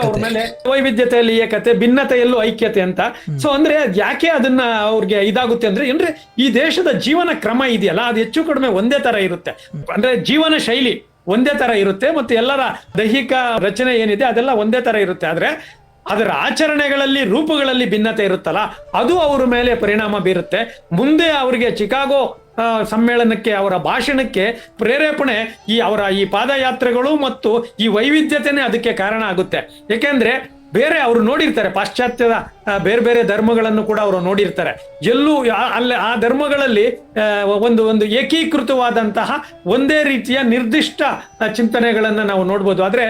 ಅವ್ರ ಮೇಲೆ ವೈವಿಧ್ಯತೆಯಲ್ಲಿ ಏಕತೆ ಭಿನ್ನತೆಯಲ್ಲೂ ಐಕ್ಯತೆ ಅಂತ. ಸೊ ಅಂದ್ರೆ ಅದ್ ಯಾಕೆ ಅದನ್ನ ಅವ್ರಿಗೆ ಇದಾಗುತ್ತೆ ಅಂದ್ರೆ ಅಂದ್ರೆ ಈ ದೇಶದ ಜೀವನ ಕ್ರಮ ಇದೆಯಲ್ಲ ಅದು ಹೆಚ್ಚು ಕಡಿಮೆ ಒಂದೇ ತರ ಇರುತ್ತೆ. ಅಂದ್ರೆ ಜೀವನ ಶೈಲಿ ಒಂದೇ ತರ ಇರುತ್ತೆ ಮತ್ತೆ ಎಲ್ಲರ ದೈಹಿಕ ರಚನೆ ಏನಿದೆ ಅದೆಲ್ಲ ಒಂದೇ ತರ ಇರುತ್ತೆ. ಆದ್ರೆ ಅದರ ಆಚರಣೆಗಳಲ್ಲಿ, ರೂಪಗಳಲ್ಲಿ ಭಿನ್ನತೆ ಇರುತ್ತಲ್ಲ, ಅದು ಅವರ ಮೇಲೆ ಪರಿಣಾಮ ಬೀರುತ್ತೆ. ಮುಂದೆ ಅವರಿಗೆ ಚಿಕಾಗೋ ಸಮ್ಮೇಳನಕ್ಕೆ, ಅವರ ಭಾಷಣಕ್ಕೆ ಪ್ರೇರೇಪಣೆ ಈ ಅವರ ಈ ಪಾದಯಾತ್ರೆಗಳು ಮತ್ತು ಈ ವೈವಿಧ್ಯತೆನೇ ಅದಕ್ಕೆ ಕಾರಣ ಆಗುತ್ತೆ. ಯಾಕೆಂದ್ರೆ ಬೇರೆ ಅವರು ನೋಡಿರ್ತಾರೆ, ಪಾಶ್ಚಾತ್ಯದ ಬೇರೆ ಬೇರೆ ಧರ್ಮಗಳನ್ನು ಕೂಡ ಅವರು ನೋಡಿರ್ತಾರೆ. ಎಲ್ಲೂ ಅಲ್ಲಿ, ಆ ಧರ್ಮಗಳಲ್ಲಿ ಒಂದು ಒಂದು ಏಕೀಕೃತವಾದಂತಹ ಒಂದೇ ರೀತಿಯ ನಿರ್ದಿಷ್ಟ ಚಿಂತನೆಗಳನ್ನು ನಾವು ನೋಡ್ಬೋದು. ಆದರೆ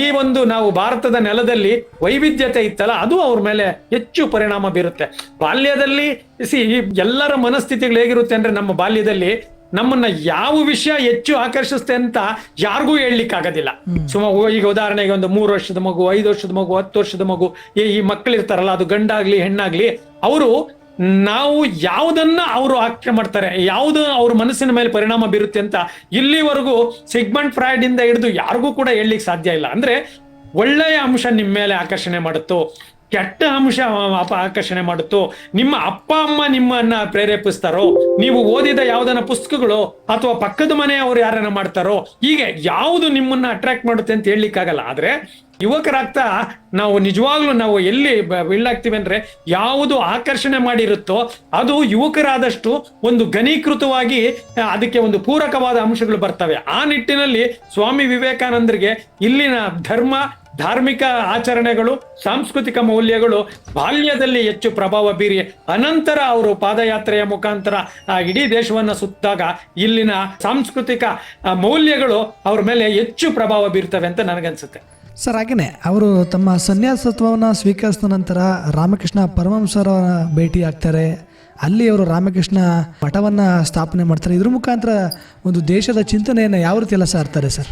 ಈ ಒಂದು ನಾವು ಭಾರತದ ನೆಲದಲ್ಲಿ ವೈವಿಧ್ಯತೆ ಇತ್ತಲ್ಲ, ಅದು ಅವ್ರ ಮೇಲೆ ಹೆಚ್ಚು ಪರಿಣಾಮ ಬೀರುತ್ತೆ. ಬಾಲ್ಯದಲ್ಲಿ, ಸಿ ಎಲ್ಲರ ಮನಸ್ಥಿತಿಗಳು ಹೇಗಿರುತ್ತೆ ಅಂದ್ರೆ ನಮ್ಮ ಬಾಲ್ಯದಲ್ಲಿ ನಮ್ಮನ್ನ ಯಾವ ವಿಷಯ ಹೆಚ್ಚು ಆಕರ್ಷಿಸುತ್ತೆ ಅಂತ ಯಾರಿಗೂ ಹೇಳಲಿಕ್ಕೆ ಆಗೋದಿಲ್ಲ ಸುಮ ಈಗ ಉದಾಹರಣೆಗೆ ಒಂದು ಮೂರು ವರ್ಷದ ಮಗು ಐದು ವರ್ಷದ ಮಗು ಹತ್ತು ವರ್ಷದ ಮಗು ಈ ಮಕ್ಕಳಿರ್ತಾರಲ್ಲ ಅದು ಗಂಡಾಗ್ಲಿ ಹೆಣ್ಣಾಗ್ಲಿ ಅವರು ನಾವು ಯಾವುದನ್ನ ಅವರು ಆಕ್ಷೆ ಮಾಡ್ತಾರೆ ಯಾವುದು ಅವ್ರ ಮನಸ್ಸಿನ ಮೇಲೆ ಪರಿಣಾಮ ಬೀರುತ್ತೆ ಅಂತ ಇಲ್ಲಿವರೆಗೂ ಸಿಗ್ಮಂಡ್ ಫ್ರಾಯ್ಡ್ ಇಂದ ಹಿಡಿದು ಯಾರಿಗೂ ಕೂಡ ಹೇಳಲಿಕ್ಕೆ ಸಾಧ್ಯ ಇಲ್ಲ. ಅಂದ್ರೆ ಒಳ್ಳೆಯ ಅಂಶ ನಿಮ್ಮ ಮೇಲೆ ಆಕರ್ಷಣೆ ಮಾಡುತ್ತೋ ಕೆಟ್ಟ ಅಂಶ ಆಕರ್ಷಣೆ ಮಾಡುತ್ತೋ, ನಿಮ್ಮ ಅಪ್ಪ, ಅಮ್ಮ ನಿಮ್ಮನ್ನ ಪ್ರೇರೇಪಿಸ್ತಾರೋ, ನೀವು ಓದಿದ ಯಾವ್ದನ್ನ ಪುಸ್ತಕಗಳು ಅಥವಾ ಪಕ್ಕದ ಮನೆಯವರು ಯಾರನ್ನ ಮಾಡ್ತಾರೋ, ಹೀಗೆ ಯಾವುದು ನಿಮ್ಮನ್ನ ಅಟ್ರಾಕ್ಟ್ ಮಾಡುತ್ತೆ ಅಂತ ಹೇಳಲಿಕ್ಕಾಗಲ್ಲ. ಆದ್ರೆ ಯುವಕರಾಗ್ತಾ ನಾವು ನಿಜವಾಗ್ಲೂ ನಾವು ಎಲ್ಲಿ ಬೀಳಾಗ್ತೀವಿ ಅಂದ್ರೆ ಯಾವುದು ಆಕರ್ಷಣೆ ಮಾಡಿರುತ್ತೋ, ಅದು ಯುವಕರಾದಷ್ಟು ಒಂದು ಘನೀಕೃತವಾಗಿ ಅದಕ್ಕೆ ಒಂದು ಪೂರಕವಾದ ಅಂಶಗಳು ಬರ್ತವೆ. ಆ ನಿಟ್ಟಿನಲ್ಲಿ ಸ್ವಾಮಿ ವಿವೇಕಾನಂದರಿಗೆ ಇಲ್ಲಿನ ಧರ್ಮ ಧಾರ್ಮಿಕ ಆಚರಣೆಗಳು, ಸಾಂಸ್ಕೃತಿಕ ಮೌಲ್ಯಗಳು ಬಾಲ್ಯದಲ್ಲಿ ಹೆಚ್ಚು ಪ್ರಭಾವ ಬೀರಿ ಅನಂತರ ಅವರು ಪಾದಯಾತ್ರೆಯ ಮುಖಾಂತರ ಇಡೀ ದೇಶವನ್ನು ಸುತ್ತಾಗ ಇಲ್ಲಿನ ಸಾಂಸ್ಕೃತಿಕ ಮೌಲ್ಯಗಳು ಅವ್ರ ಮೇಲೆ ಹೆಚ್ಚು ಪ್ರಭಾವ ಬೀರ್ತವೆ ಅಂತ ನನಗನ್ಸುತ್ತೆ. ಸರ್, ಹಾಗೇನೆ ಅವರು ತಮ್ಮ ಸನ್ಯಾಸತ್ವವನ್ನು ಸ್ವೀಕರಿಸಿದ ನಂತರ ರಾಮಕೃಷ್ಣ ಪರಮಹಂಸರ ಭೇಟಿ ಆಗ್ತಾರೆ. ಅಲ್ಲಿ ಅವರು ರಾಮಕೃಷ್ಣ ಮಠವನ್ನು ಸ್ಥಾಪನೆ ಮಾಡ್ತಾರೆ. ಇದ್ರ ಮುಖಾಂತರ ಒಂದು ದೇಶದ ಚಿಂತನೆಯನ್ನು ಯಾವ ರೀತಿ ಎಲ್ಲ ಸಾರ್ತಾರೆ ಸರ್?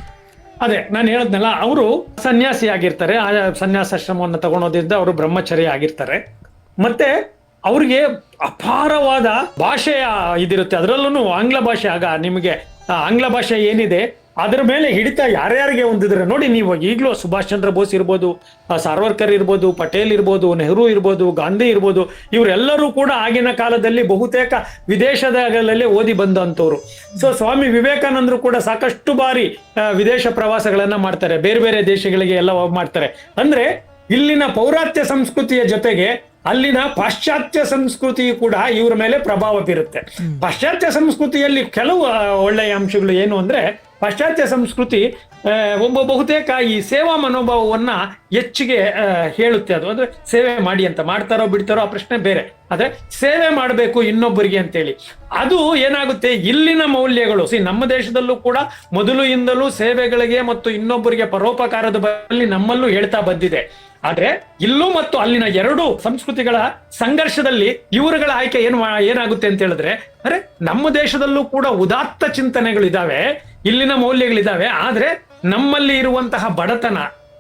ಅದೇ, ನಾನು ಹೇಳದ್ನಲ್ಲ, ಅವರು ಸನ್ಯಾಸಿ ಆಗಿರ್ತಾರೆ ಆ ಸನ್ಯಾಸಾಶ್ರಮವನ್ನು ತಗೊಳೋದ್ರಿಂದ ಅವರು ಬ್ರಹ್ಮಚರ್ಯ ಆಗಿರ್ತಾರೆ. ಮತ್ತೆ ಅವ್ರಿಗೆ ಅಪಾರವಾದ ಭಾಷೆಯ ಇದಿರುತ್ತೆ. ಅದರಲ್ಲೂ ಆಂಗ್ಲ ಭಾಷೆ ಆಗ ನಿಮಗೆ ಆಂಗ್ಲ ಭಾಷೆ ಏನಿದೆ ಅದರ ಮೇಲೆ ಹಿಡಿತ ಯಾರ್ಯಾರಿಗೆ ಹೊಂದಿದ್ರೆ ನೋಡಿ ನೀವು ಈಗಲೂ ಸುಭಾಷ್ ಚಂದ್ರ ಬೋಸ್ ಇರ್ಬೋದು ಸಾರ್ವರ್ಕರ್ ಇರ್ಬೋದು ಪಟೇಲ್ ಇರ್ಬೋದು ನೆಹರು ಇರ್ಬೋದು ಗಾಂಧಿ ಇರ್ಬೋದು ಇವರೆಲ್ಲರೂ ಕೂಡ ಆಗಿನ ಕಾಲದಲ್ಲಿ ಬಹುತೇಕ ವಿದೇಶದಲ್ಲಿ ಓದಿ ಬಂದಂಥವ್ರು. ಸೊ ಸ್ವಾಮಿ ವಿವೇಕಾನಂದರು ಕೂಡ ಸಾಕಷ್ಟು ಬಾರಿ ವಿದೇಶ ಪ್ರವಾಸಗಳನ್ನ ಮಾಡ್ತಾರೆ ಬೇರೆ ಬೇರೆ ದೇಶಗಳಿಗೆ ಎಲ್ಲ ಮಾಡ್ತಾರೆ. ಅಂದ್ರೆ ಇಲ್ಲಿನ ಪೌರಾತ್ಯ ಸಂಸ್ಕೃತಿಯ ಜೊತೆಗೆ ಅಲ್ಲಿನ ಪಾಶ್ಚಾತ್ಯ ಸಂಸ್ಕೃತಿ ಕೂಡ ಇವರ ಮೇಲೆ ಪ್ರಭಾವ ಬೀರುತ್ತೆ. ಪಾಶ್ಚಾತ್ಯ ಸಂಸ್ಕೃತಿಯಲ್ಲಿ ಕೆಲವು ಒಳ್ಳೆಯ ಅಂಶಗಳು ಏನು ಅಂದ್ರೆ ಪಾಶ್ಚಾತ್ಯ ಸಂಸ್ಕೃತಿ ಒಬ್ಬ ಬಹುತೇಕ ಈ ಸೇವಾ ಮನೋಭಾವವನ್ನ ಹೆಚ್ಚಿಗೆ ಹೇಳುತ್ತೆ ಅದು. ಅಂದ್ರೆ ಸೇವೆ ಮಾಡಿ ಅಂತ ಮಾಡ್ತಾರೋ ಬಿಡ್ತಾರೋ ಆ ಪ್ರಶ್ನೆ ಬೇರೆ. ಆದ್ರೆ ಸೇವೆ ಮಾಡಬೇಕು ಇನ್ನೊಬ್ಬರಿಗೆ ಅಂತೇಳಿ. ಅದು ಏನಾಗುತ್ತೆ? ಇಲ್ಲಿನ ಮೌಲ್ಯಗಳು. ಸಿ ನಮ್ಮ ದೇಶದಲ್ಲೂ ಕೂಡ ಮೊದಲು ಸೇವೆಗಳಿಗೆ ಮತ್ತು ಇನ್ನೊಬ್ಬರಿಗೆ ಪರೋಪಕಾರದ ಬಳಿ ನಮ್ಮಲ್ಲೂ ಹೇಳ್ತಾ ಬಂದಿದೆ. ಆದ್ರೆ ಇಲ್ಲೂ ಮತ್ತು ಅಲ್ಲಿನ ಎರಡು ಸಂಸ್ಕೃತಿಗಳ ಸಂಘರ್ಷದಲ್ಲಿ ಇವರುಗಳ ಆಯ್ಕೆ ಏನು ಏನಾಗುತ್ತೆ ಅಂತ ಹೇಳಿದ್ರೆ, ಅರೆ, ನಮ್ಮ ದೇಶದಲ್ಲೂ ಕೂಡ ಉದಾತ್ತ ಚಿಂತನೆಗಳಿದಾವೆ. ಇಲ್ಲಿನ ಮೌಲ್ಯಗಳಿದ್ದಾವೆ, ಆದರೆ ನಮ್ಮಲ್ಲಿ ಇರುವಂತಹ ಬಡತನ,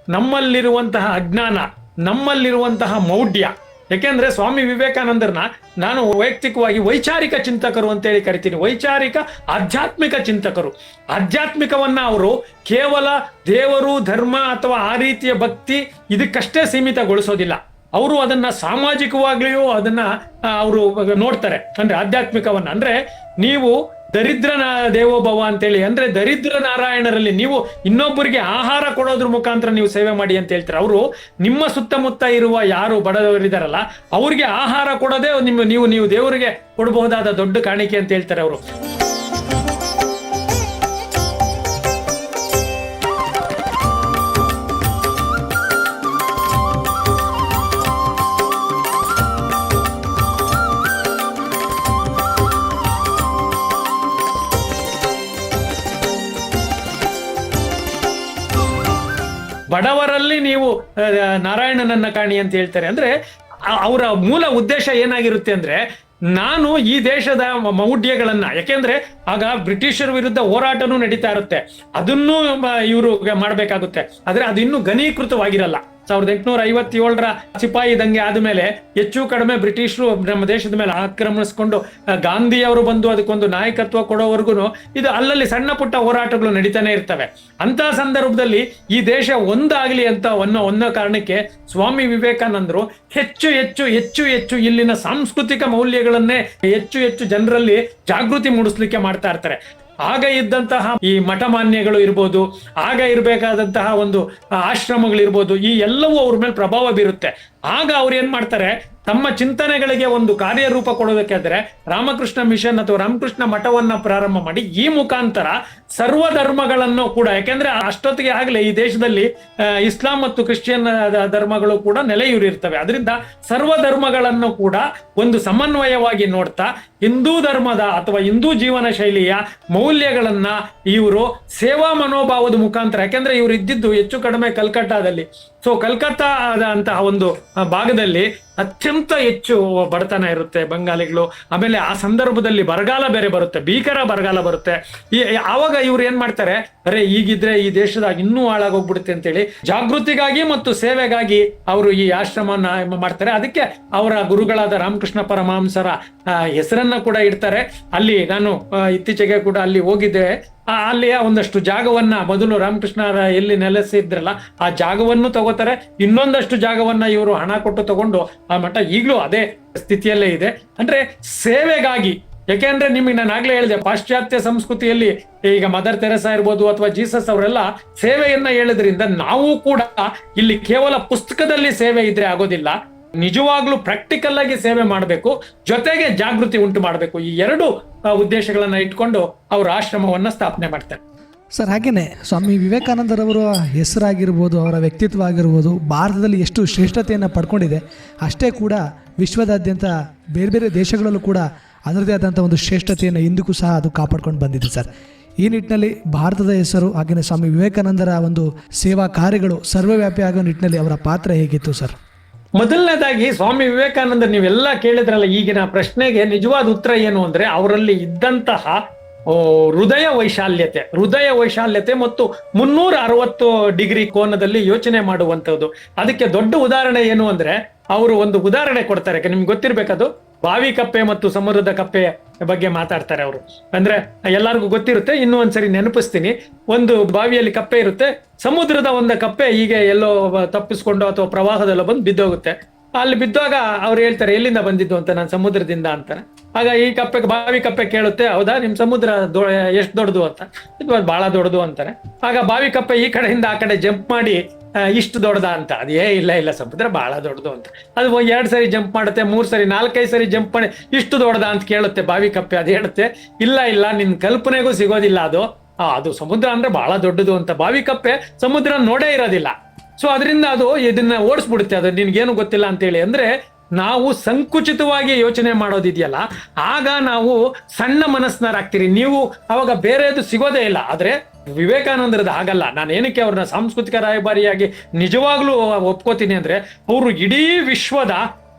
ನಮ್ಮಲ್ಲಿರುವಂತಹ ಅಜ್ಞಾನ, ನಮ್ಮಲ್ಲಿರುವಂತಹ ಮೌಢ್ಯ. ಯಾಕೆಂದ್ರೆ ಸ್ವಾಮಿ ವಿವೇಕಾನಂದರನ್ನ ನಾನು ವೈಯಕ್ತಿಕವಾಗಿ ವೈಚಾರಿಕ ಚಿಂತಕರು ಅಂತೇಳಿ ಕರಿತೀನಿ. ವೈಚಾರಿಕ ಆಧ್ಯಾತ್ಮಿಕ ಚಿಂತಕರು. ಆಧ್ಯಾತ್ಮಿಕವನ್ನ ಅವರು ಕೇವಲ ದೇವರು, ಧರ್ಮ ಅಥವಾ ಆ ರೀತಿಯ ಭಕ್ತಿ ಇದಕ್ಕಷ್ಟೇ ಸೀಮಿತಗೊಳಿಸೋದಿಲ್ಲ. ಅವರು ಅದನ್ನ ಸಾಮಾಜಿಕವಾಗ್ಲಿಯೂ ಅದನ್ನ ಅವರು ನೋಡ್ತಾರೆ. ಅಂದ್ರೆ ಆಧ್ಯಾತ್ಮಿಕವನ್ನ. ಅಂದ್ರೆ ನೀವು ದರಿದ್ರ ದೇವೋಭವ ಅಂತೇಳಿ, ಅಂದ್ರೆ ದರಿದ್ರ ನಾರಾಯಣರಲ್ಲಿ ನೀವು ಇನ್ನೊಬ್ಬರಿಗೆ ಆಹಾರ ಕೊಡೋದ್ರ ಮುಖಾಂತರ ನೀವು ಸೇವೆ ಮಾಡಿ ಅಂತ ಹೇಳ್ತಾರೆ. ಅವರು ನಿಮ್ಮ ಸುತ್ತಮುತ್ತ ಇರುವ ಯಾರು ಬಡವರಿದಾರಲ್ಲ, ಅವ್ರಿಗೆ ಆಹಾರ ಕೊಡೋದೇ ನಿಮ್ಮ, ನೀವು ನೀವು ದೇವರಿಗೆ ಕೊಡಬಹುದಾದ ದೊಡ್ಡ ಕಾಣಿಕೆ ಅಂತ ಹೇಳ್ತಾರೆ ಅವರು. ನೀವು ನಾರಾಯಣನನ್ನ ಕಾಣಿ ಅಂತ ಹೇಳ್ತಾರೆ. ಅಂದ್ರೆ ಅವರ ಮೂಲ ಉದ್ದೇಶ ಏನಾಗಿರುತ್ತೆ ಅಂದ್ರೆ, ನಾನು ಈ ದೇಶದ ಮೌಢ್ಯಗಳನ್ನ ಯಾಕೆಂದ್ರೆ ಆಗ ಬ್ರಿಟಿಷರ ವಿರುದ್ಧ ಹೋರಾಟನೂ ನಡೀತಾ ಇರುತ್ತೆ. ಅದನ್ನು ಇವರು ಮಾಡಬೇಕಾಗುತ್ತೆ. ಆದ್ರೆ ಅದು ಇನ್ನೂ ಘನೀಕೃತವಾಗಿರಲ್ಲ. ಸಾವಿರದ ಎಂಟುನೂರ ಐವತ್ತೇಳರ ಸಿಪಾಯಿ ದಂಗೆ ಆದ್ಮೇಲೆ ಹೆಚ್ಚು ಕಡಿಮೆ ಬ್ರಿಟಿಷರು ನಮ್ಮ ದೇಶದ ಮೇಲೆ ಆಕ್ರಮಿಸ್ಕೊಂಡು ಗಾಂಧಿ ಅವರು ಬಂದು ಅದಕ್ಕೊಂದು ನಾಯಕತ್ವ ಕೊಡೋವರೆಗೂ ಇದು ಅಲ್ಲಲ್ಲಿ ಸಣ್ಣ ಪುಟ್ಟ ಹೋರಾಟಗಳು ನಡೀತಾನೆ ಇರ್ತವೆ. ಅಂತ ಸಂದರ್ಭದಲ್ಲಿ ಈ ದೇಶ ಒಂದಾಗ್ಲಿ ಅಂತ ಅನ್ನೋ ಅನ್ನೋ ಕಾರಣಕ್ಕೆ ಸ್ವಾಮಿ ವಿವೇಕಾನಂದರು ಹೆಚ್ಚು ಹೆಚ್ಚು ಹೆಚ್ಚು ಹೆಚ್ಚು ಇಲ್ಲಿನ ಸಾಂಸ್ಕೃತಿಕ ಮೌಲ್ಯಗಳನ್ನೇ ಹೆಚ್ಚು ಹೆಚ್ಚು ಜನರಲ್ಲಿ ಜಾಗೃತಿ ಮೂಡಿಸ್ಲಿಕ್ಕೆ ಮಾಡ್ತಾ ಇರ್ತಾರೆ. ಆಗ ಇದ್ದಂತಹ ಈ ಮಠಮಾನ್ಯಗಳು ಇರ್ಬೋದು, ಆಗ ಇರಬೇಕಾದಂತಹ ಒಂದು ಆಶ್ರಮಗಳಿರ್ಬೋದು, ಈ ಎಲ್ಲವೂ ಅವ್ರ ಮೇಲೆ ಪ್ರಭಾವ ಬೀರುತ್ತೆ. ಆಗ ಅವ್ರು ಏನ್ ಮಾಡ್ತಾರೆ? ತಮ್ಮ ಚಿಂತನೆಗಳಿಗೆ ಒಂದು ಕಾರ್ಯರೂಪ ಕೊಡೋದಕ್ಕಾದ್ರೆ ರಾಮಕೃಷ್ಣ ಮಿಷನ್ ಅಥವಾ ರಾಮಕೃಷ್ಣ ಮಠವನ್ನ ಪ್ರಾರಂಭ ಮಾಡಿ ಈ ಮುಖಾಂತರ ಸರ್ವ ಧರ್ಮಗಳನ್ನು ಕೂಡ, ಯಾಕೆಂದ್ರೆ ಅಷ್ಟೊತ್ತಿಗೆ ಆಗಲೇ ಈ ದೇಶದಲ್ಲಿ ಇಸ್ಲಾಂ ಮತ್ತು ಕ್ರಿಶ್ಚಿಯನ್ ಧರ್ಮಗಳು ಕೂಡ ನೆಲೆಯೂರಿರ್ತವೆ. ಅದರಿಂದ ಸರ್ವ ಧರ್ಮಗಳನ್ನು ಕೂಡ ಒಂದು ಸಮನ್ವಯವಾಗಿ ನೋಡ್ತಾ, ಹಿಂದೂ ಧರ್ಮದ ಅಥವಾ ಹಿಂದೂ ಜೀವನ ಶೈಲಿಯ ಮೌಲ್ಯಗಳನ್ನ ಇವರು ಸೇವಾ ಮನೋಭಾವದ ಮುಖಾಂತರ, ಯಾಕೆಂದ್ರೆ ಇವರು ಇದ್ದಿದ್ದು ಹೆಚ್ಚು ಕಡಿಮೆ ಕಲ್ಕಟ್ಟಾದಲ್ಲಿ ಸೊ ಕಲ್ಕತ್ತಾದ ಅಂತಹ ಒಂದು ಭಾಗದಲ್ಲಿ ಅತ್ಯಂತ ಹೆಚ್ಚು ಬಡತನ ಇರುತ್ತೆ ಬಂಗಾಲಿಗಳು ಆಮೇಲೆ ಆ ಸಂದರ್ಭದಲ್ಲಿ ಬರಗಾಲ ಬೇರೆ ಬರುತ್ತೆ, ಭೀಕರ ಬರಗಾಲ ಬರುತ್ತೆ. ಈ ಆವಾಗ ಇವ್ರು ಏನ್ ಮಾಡ್ತಾರೆ? ಅರೆ, ಈಗಿದ್ರೆ ಈ ದೇಶದಾಗ ಇನ್ನೂ ಹಾಳಾಗೋಗ್ಬಿಡುತ್ತೆ ಅಂತೇಳಿ ಜಾಗೃತಿಗಾಗಿ ಮತ್ತು ಸೇವೆಗಾಗಿ ಅವರು ಈ ಆಶ್ರಮನ ಮಾಡ್ತಾರೆ. ಅದಕ್ಕೆ ಅವರ ಗುರುಗಳಾದ ರಾಮಕೃಷ್ಣ ಪರಮಹಂಸರ ಹೆಸರನ್ನ ಕೂಡ ಇಡ್ತಾರೆ. ಅಲ್ಲಿ ನಾನು ಇತ್ತೀಚೆಗೆ ಕೂಡ ಅಲ್ಲಿ ಹೋಗಿದ್ದೆ. ಅಲ್ಲಿಯ ಒಂದಷ್ಟು ಜಾಗವನ್ನ ಮೊದಲು ರಾಮಕೃಷ್ಣರ ಎಲ್ಲಿ ನೆಲೆಸಿದ್ರಲ್ಲ, ಆ ಜಾಗವನ್ನು ತಗೋತಾರೆ. ಇನ್ನೊಂದಷ್ಟು ಜಾಗವನ್ನ ಇವರು ಹಣ ಕೊಟ್ಟು ತಗೊಂಡು ಆ ಮಠ ಈಗಲೂ ಅದೇ ಸ್ಥಿತಿಯಲ್ಲೇ ಇದೆ. ಅಂದ್ರೆ ಸೇವೆಗಾಗಿ ಯಾಕೆಂದ್ರೆ ನಿಮಗೆ ನಾನು ಆಗ್ಲೇ ಹೇಳಿದೆ, ಪಾಶ್ಚಾತ್ಯ ಸಂಸ್ಕೃತಿಯಲ್ಲಿ ಈಗ ಮದರ್ ತೆರೆಸಾ ಇರ್ಬೋದು ಅಥವಾ ಜೀಸಸ್ ಅವರೆಲ್ಲ ಸೇವೆಯನ್ನ ಹೇಳಿದ್ರಿಂದ ನಾವು ಕೂಡ ಇಲ್ಲಿ ಕೇವಲ ಪುಸ್ತಕದಲ್ಲಿ ಸೇವೆ ಇದ್ರೆ ಆಗೋದಿಲ್ಲ. ನಿಜವಾಗ್ಲೂ ಪ್ರಾಕ್ಟಿಕಲ್ ಆಗಿ ಸೇವೆ ಮಾಡಬೇಕು, ಜೊತೆಗೆ ಜಾಗೃತಿ ಉಂಟು ಮಾಡಬೇಕು. ಈ ಎರಡು ಉದ್ದೇಶಗಳನ್ನು ಇಟ್ಕೊಂಡು ಅವರು ಆಶ್ರಮವನ್ನ ಸ್ಥಾಪನೆ ಮಾಡ್ತಾರೆ. ಸರ್, ಹಾಗೇನೆ ಸ್ವಾಮಿ ವಿವೇಕಾನಂದರವರ ಹೆಸರಾಗಿರ್ಬೋದು, ಅವರ ವ್ಯಕ್ತಿತ್ವ ಆಗಿರ್ಬೋದು, ಭಾರತದಲ್ಲಿ ಎಷ್ಟು ಶ್ರೇಷ್ಠತೆಯನ್ನು ಪಡ್ಕೊಂಡಿದೆ, ಅಷ್ಟೇ ಕೂಡ ವಿಶ್ವದಾದ್ಯಂತ ಬೇರೆ ಬೇರೆ ದೇಶಗಳಲ್ಲೂ ಕೂಡ ಅದರದೇ ಆದಂಥ ಒಂದು ಶ್ರೇಷ್ಠತೆಯನ್ನು ಇಂದಿಗೂ ಸಹ ಅದು ಕಾಪಾಡ್ಕೊಂಡು ಬಂದಿದೆ ಸರ್. ಈ ನಿಟ್ಟಿನಲ್ಲಿ ಭಾರತದ ಹೆಸರು ಹಾಗೆಯೇ ಸ್ವಾಮಿ ವಿವೇಕಾನಂದರ ಒಂದು ಸೇವಾ ಕಾರ್ಯಗಳು ಸರ್ವವ್ಯಾಪಿ ಆಗೋ ನಿಟ್ಟಿನಲ್ಲಿ ಅವರ ಪಾತ್ರ ಹೇಗಿತ್ತು ಸರ್? ಮೊದಲನೇದಾಗಿ ಸ್ವಾಮಿ ವಿವೇಕಾನಂದ ನೀವೆಲ್ಲ ಕೇಳಿದ್ರಲ್ಲ, ಈಗಿನ ಪ್ರಶ್ನೆಗೆ ನಿಜವಾದ ಉತ್ತರ ಏನು ಅಂದ್ರೆ, ಅವರಲ್ಲಿ ಇದ್ದಂತಹ ಹೃದಯ ವೈಶಾಲ್ಯತೆ ಹೃದಯ ವೈಶಾಲ್ಯತೆ ಮತ್ತು ಮುನ್ನೂರ ಅರವತ್ತು ಡಿಗ್ರಿ ಕೋನದಲ್ಲಿ ಯೋಚನೆ ಮಾಡುವಂತದ್ದು ಅದಕ್ಕೆ ದೊಡ್ಡ ಉದಾಹರಣೆ ಏನು ಅಂದ್ರೆ, ಅವರು ಒಂದು ಉದಾಹರಣೆ ಕೊಡ್ತಾರೆ. ನಿಮ್ಗೆ ಗೊತ್ತಿರ್ಬೇಕದು? ಬಾವಿ ಕಪ್ಪೆ ಮತ್ತು ಸಮುದ್ರದ ಕಪ್ಪೆ ಬಗ್ಗೆ ಮಾತಾಡ್ತಾರೆ ಅವರು. ಅಂದ್ರೆ ಎಲ್ಲರಿಗೂ ಗೊತ್ತಿರುತ್ತೆ, ಇನ್ನೂ ಒಂದ್ಸರಿ ನೆನಪಿಸ್ತೀನಿ. ಒಂದು ಬಾವಿಯಲ್ಲಿ ಕಪ್ಪೆ ಇರುತ್ತೆ, ಸಮುದ್ರದ ಒಂದು ಕಪ್ಪೆ ಹೀಗೆ ಎಲ್ಲೋ ತಪ್ಪಿಸ್ಕೊಂಡು ಅಥವಾ ಪ್ರವಾಹದಲ್ಲೋ ಬಂದು ಬಿದ್ದೋಗುತ್ತೆ. ಅಲ್ಲಿ ಬಿದ್ದಾಗ ಅವ್ರು ಹೇಳ್ತಾರೆ, ಎಲ್ಲಿಂದ ಬಂದಿದ್ದು ಅಂತ, ನಾನು ಸಮುದ್ರದಿಂದ ಅಂತಾರೆ. ಆಗ ಈ ಕಪ್ಪೆ ಬಾವಿ ಕಪ್ಪೆ ಕೇಳುತ್ತೆ, ಹೌದಾ, ನಿಮ್ ಸಮುದ್ರ ಎಷ್ಟು ದೊಡ್ಡದು ಅಂತ. ಇದು ಬಹಳ ದೊಡ್ಡದು ಅಂತಾರೆ. ಆಗ ಬಾವಿ ಕಪ್ಪೆ ಈ ಕಡೆಯಿಂದ ಆ ಕಡೆ ಜಂಪ್ ಮಾಡಿ ಇಷ್ಟು ದೊಡ್ಡದ ಅಂತ. ಅದು ಇಲ್ಲ ಇಲ್ಲ ಸಮುದ್ರ ಬಹಳ ದೊಡ್ಡದು ಅಂತ. ಅದು ಎರಡ್ ಸರಿ ಜಂಪ್ ಮಾಡುತ್ತೆ ಮೂರ್ ಸರಿ ನಾಲ್ಕೈದು ಸರಿ ಜಂಪ್ ಮಾಡಿ ಇಷ್ಟು ದೊಡ್ಡದ ಅಂತ ಕೇಳುತ್ತೆ ಬಾವಿ ಕಪ್ಪೆ ಅದು ಹೇಳುತ್ತೆ. ಇಲ್ಲ ಇಲ್ಲ ನಿನ್ ಕಲ್ಪನೆಗೂ ಸಿಗೋದಿಲ್ಲ ಅದು. ಆ, ಅದು ಸಮುದ್ರ ಅಂದ್ರೆ ಬಹಳ ದೊಡ್ಡದು ಅಂತ. ಬಾವಿ ಕಪ್ಪೆ ಸಮುದ್ರ ನೋಡೇ ಇರೋದಿಲ್ಲ. ಸೊ ಅದರಿಂದ ಅದು ಇದನ್ನ ಓಡಿಸ್ಬಿಡುತ್ತೆ. ಅದು ನಿನ್ಗೇನು ಗೊತ್ತಿಲ್ಲ ಅಂತೇಳಿ ಅಂದ್ರೆ ನಾವು ಸಂಕುಚಿತವಾಗಿ ಯೋಚನೆ ಮಾಡೋದಿದೆಯಲ್ಲ ಆಗ ನಾವು ಸಣ್ಣ ಮನಸ್ಸಿನಾರಾಗ್ತೀರಿ ನೀವು ಅವಾಗ ಬೇರೆದು ಸಿಗೋದೇ ಇಲ್ಲ. ಆದ್ರೆ ವಿವೇಕಾನಂದರದ ಹಾಗಲ್ಲ. ನಾನು ಏನಕ್ಕೆ ಅವ್ರನ್ನ ಸಾಂಸ್ಕೃತಿಕ ರಾಯಭಾರಿಯಾಗಿ ನಿಜವಾಗ್ಲೂ ಒಪ್ಕೋತೀನಿ ಅಂದ್ರೆ ಅವರು ಇಡೀ ವಿಶ್ವದ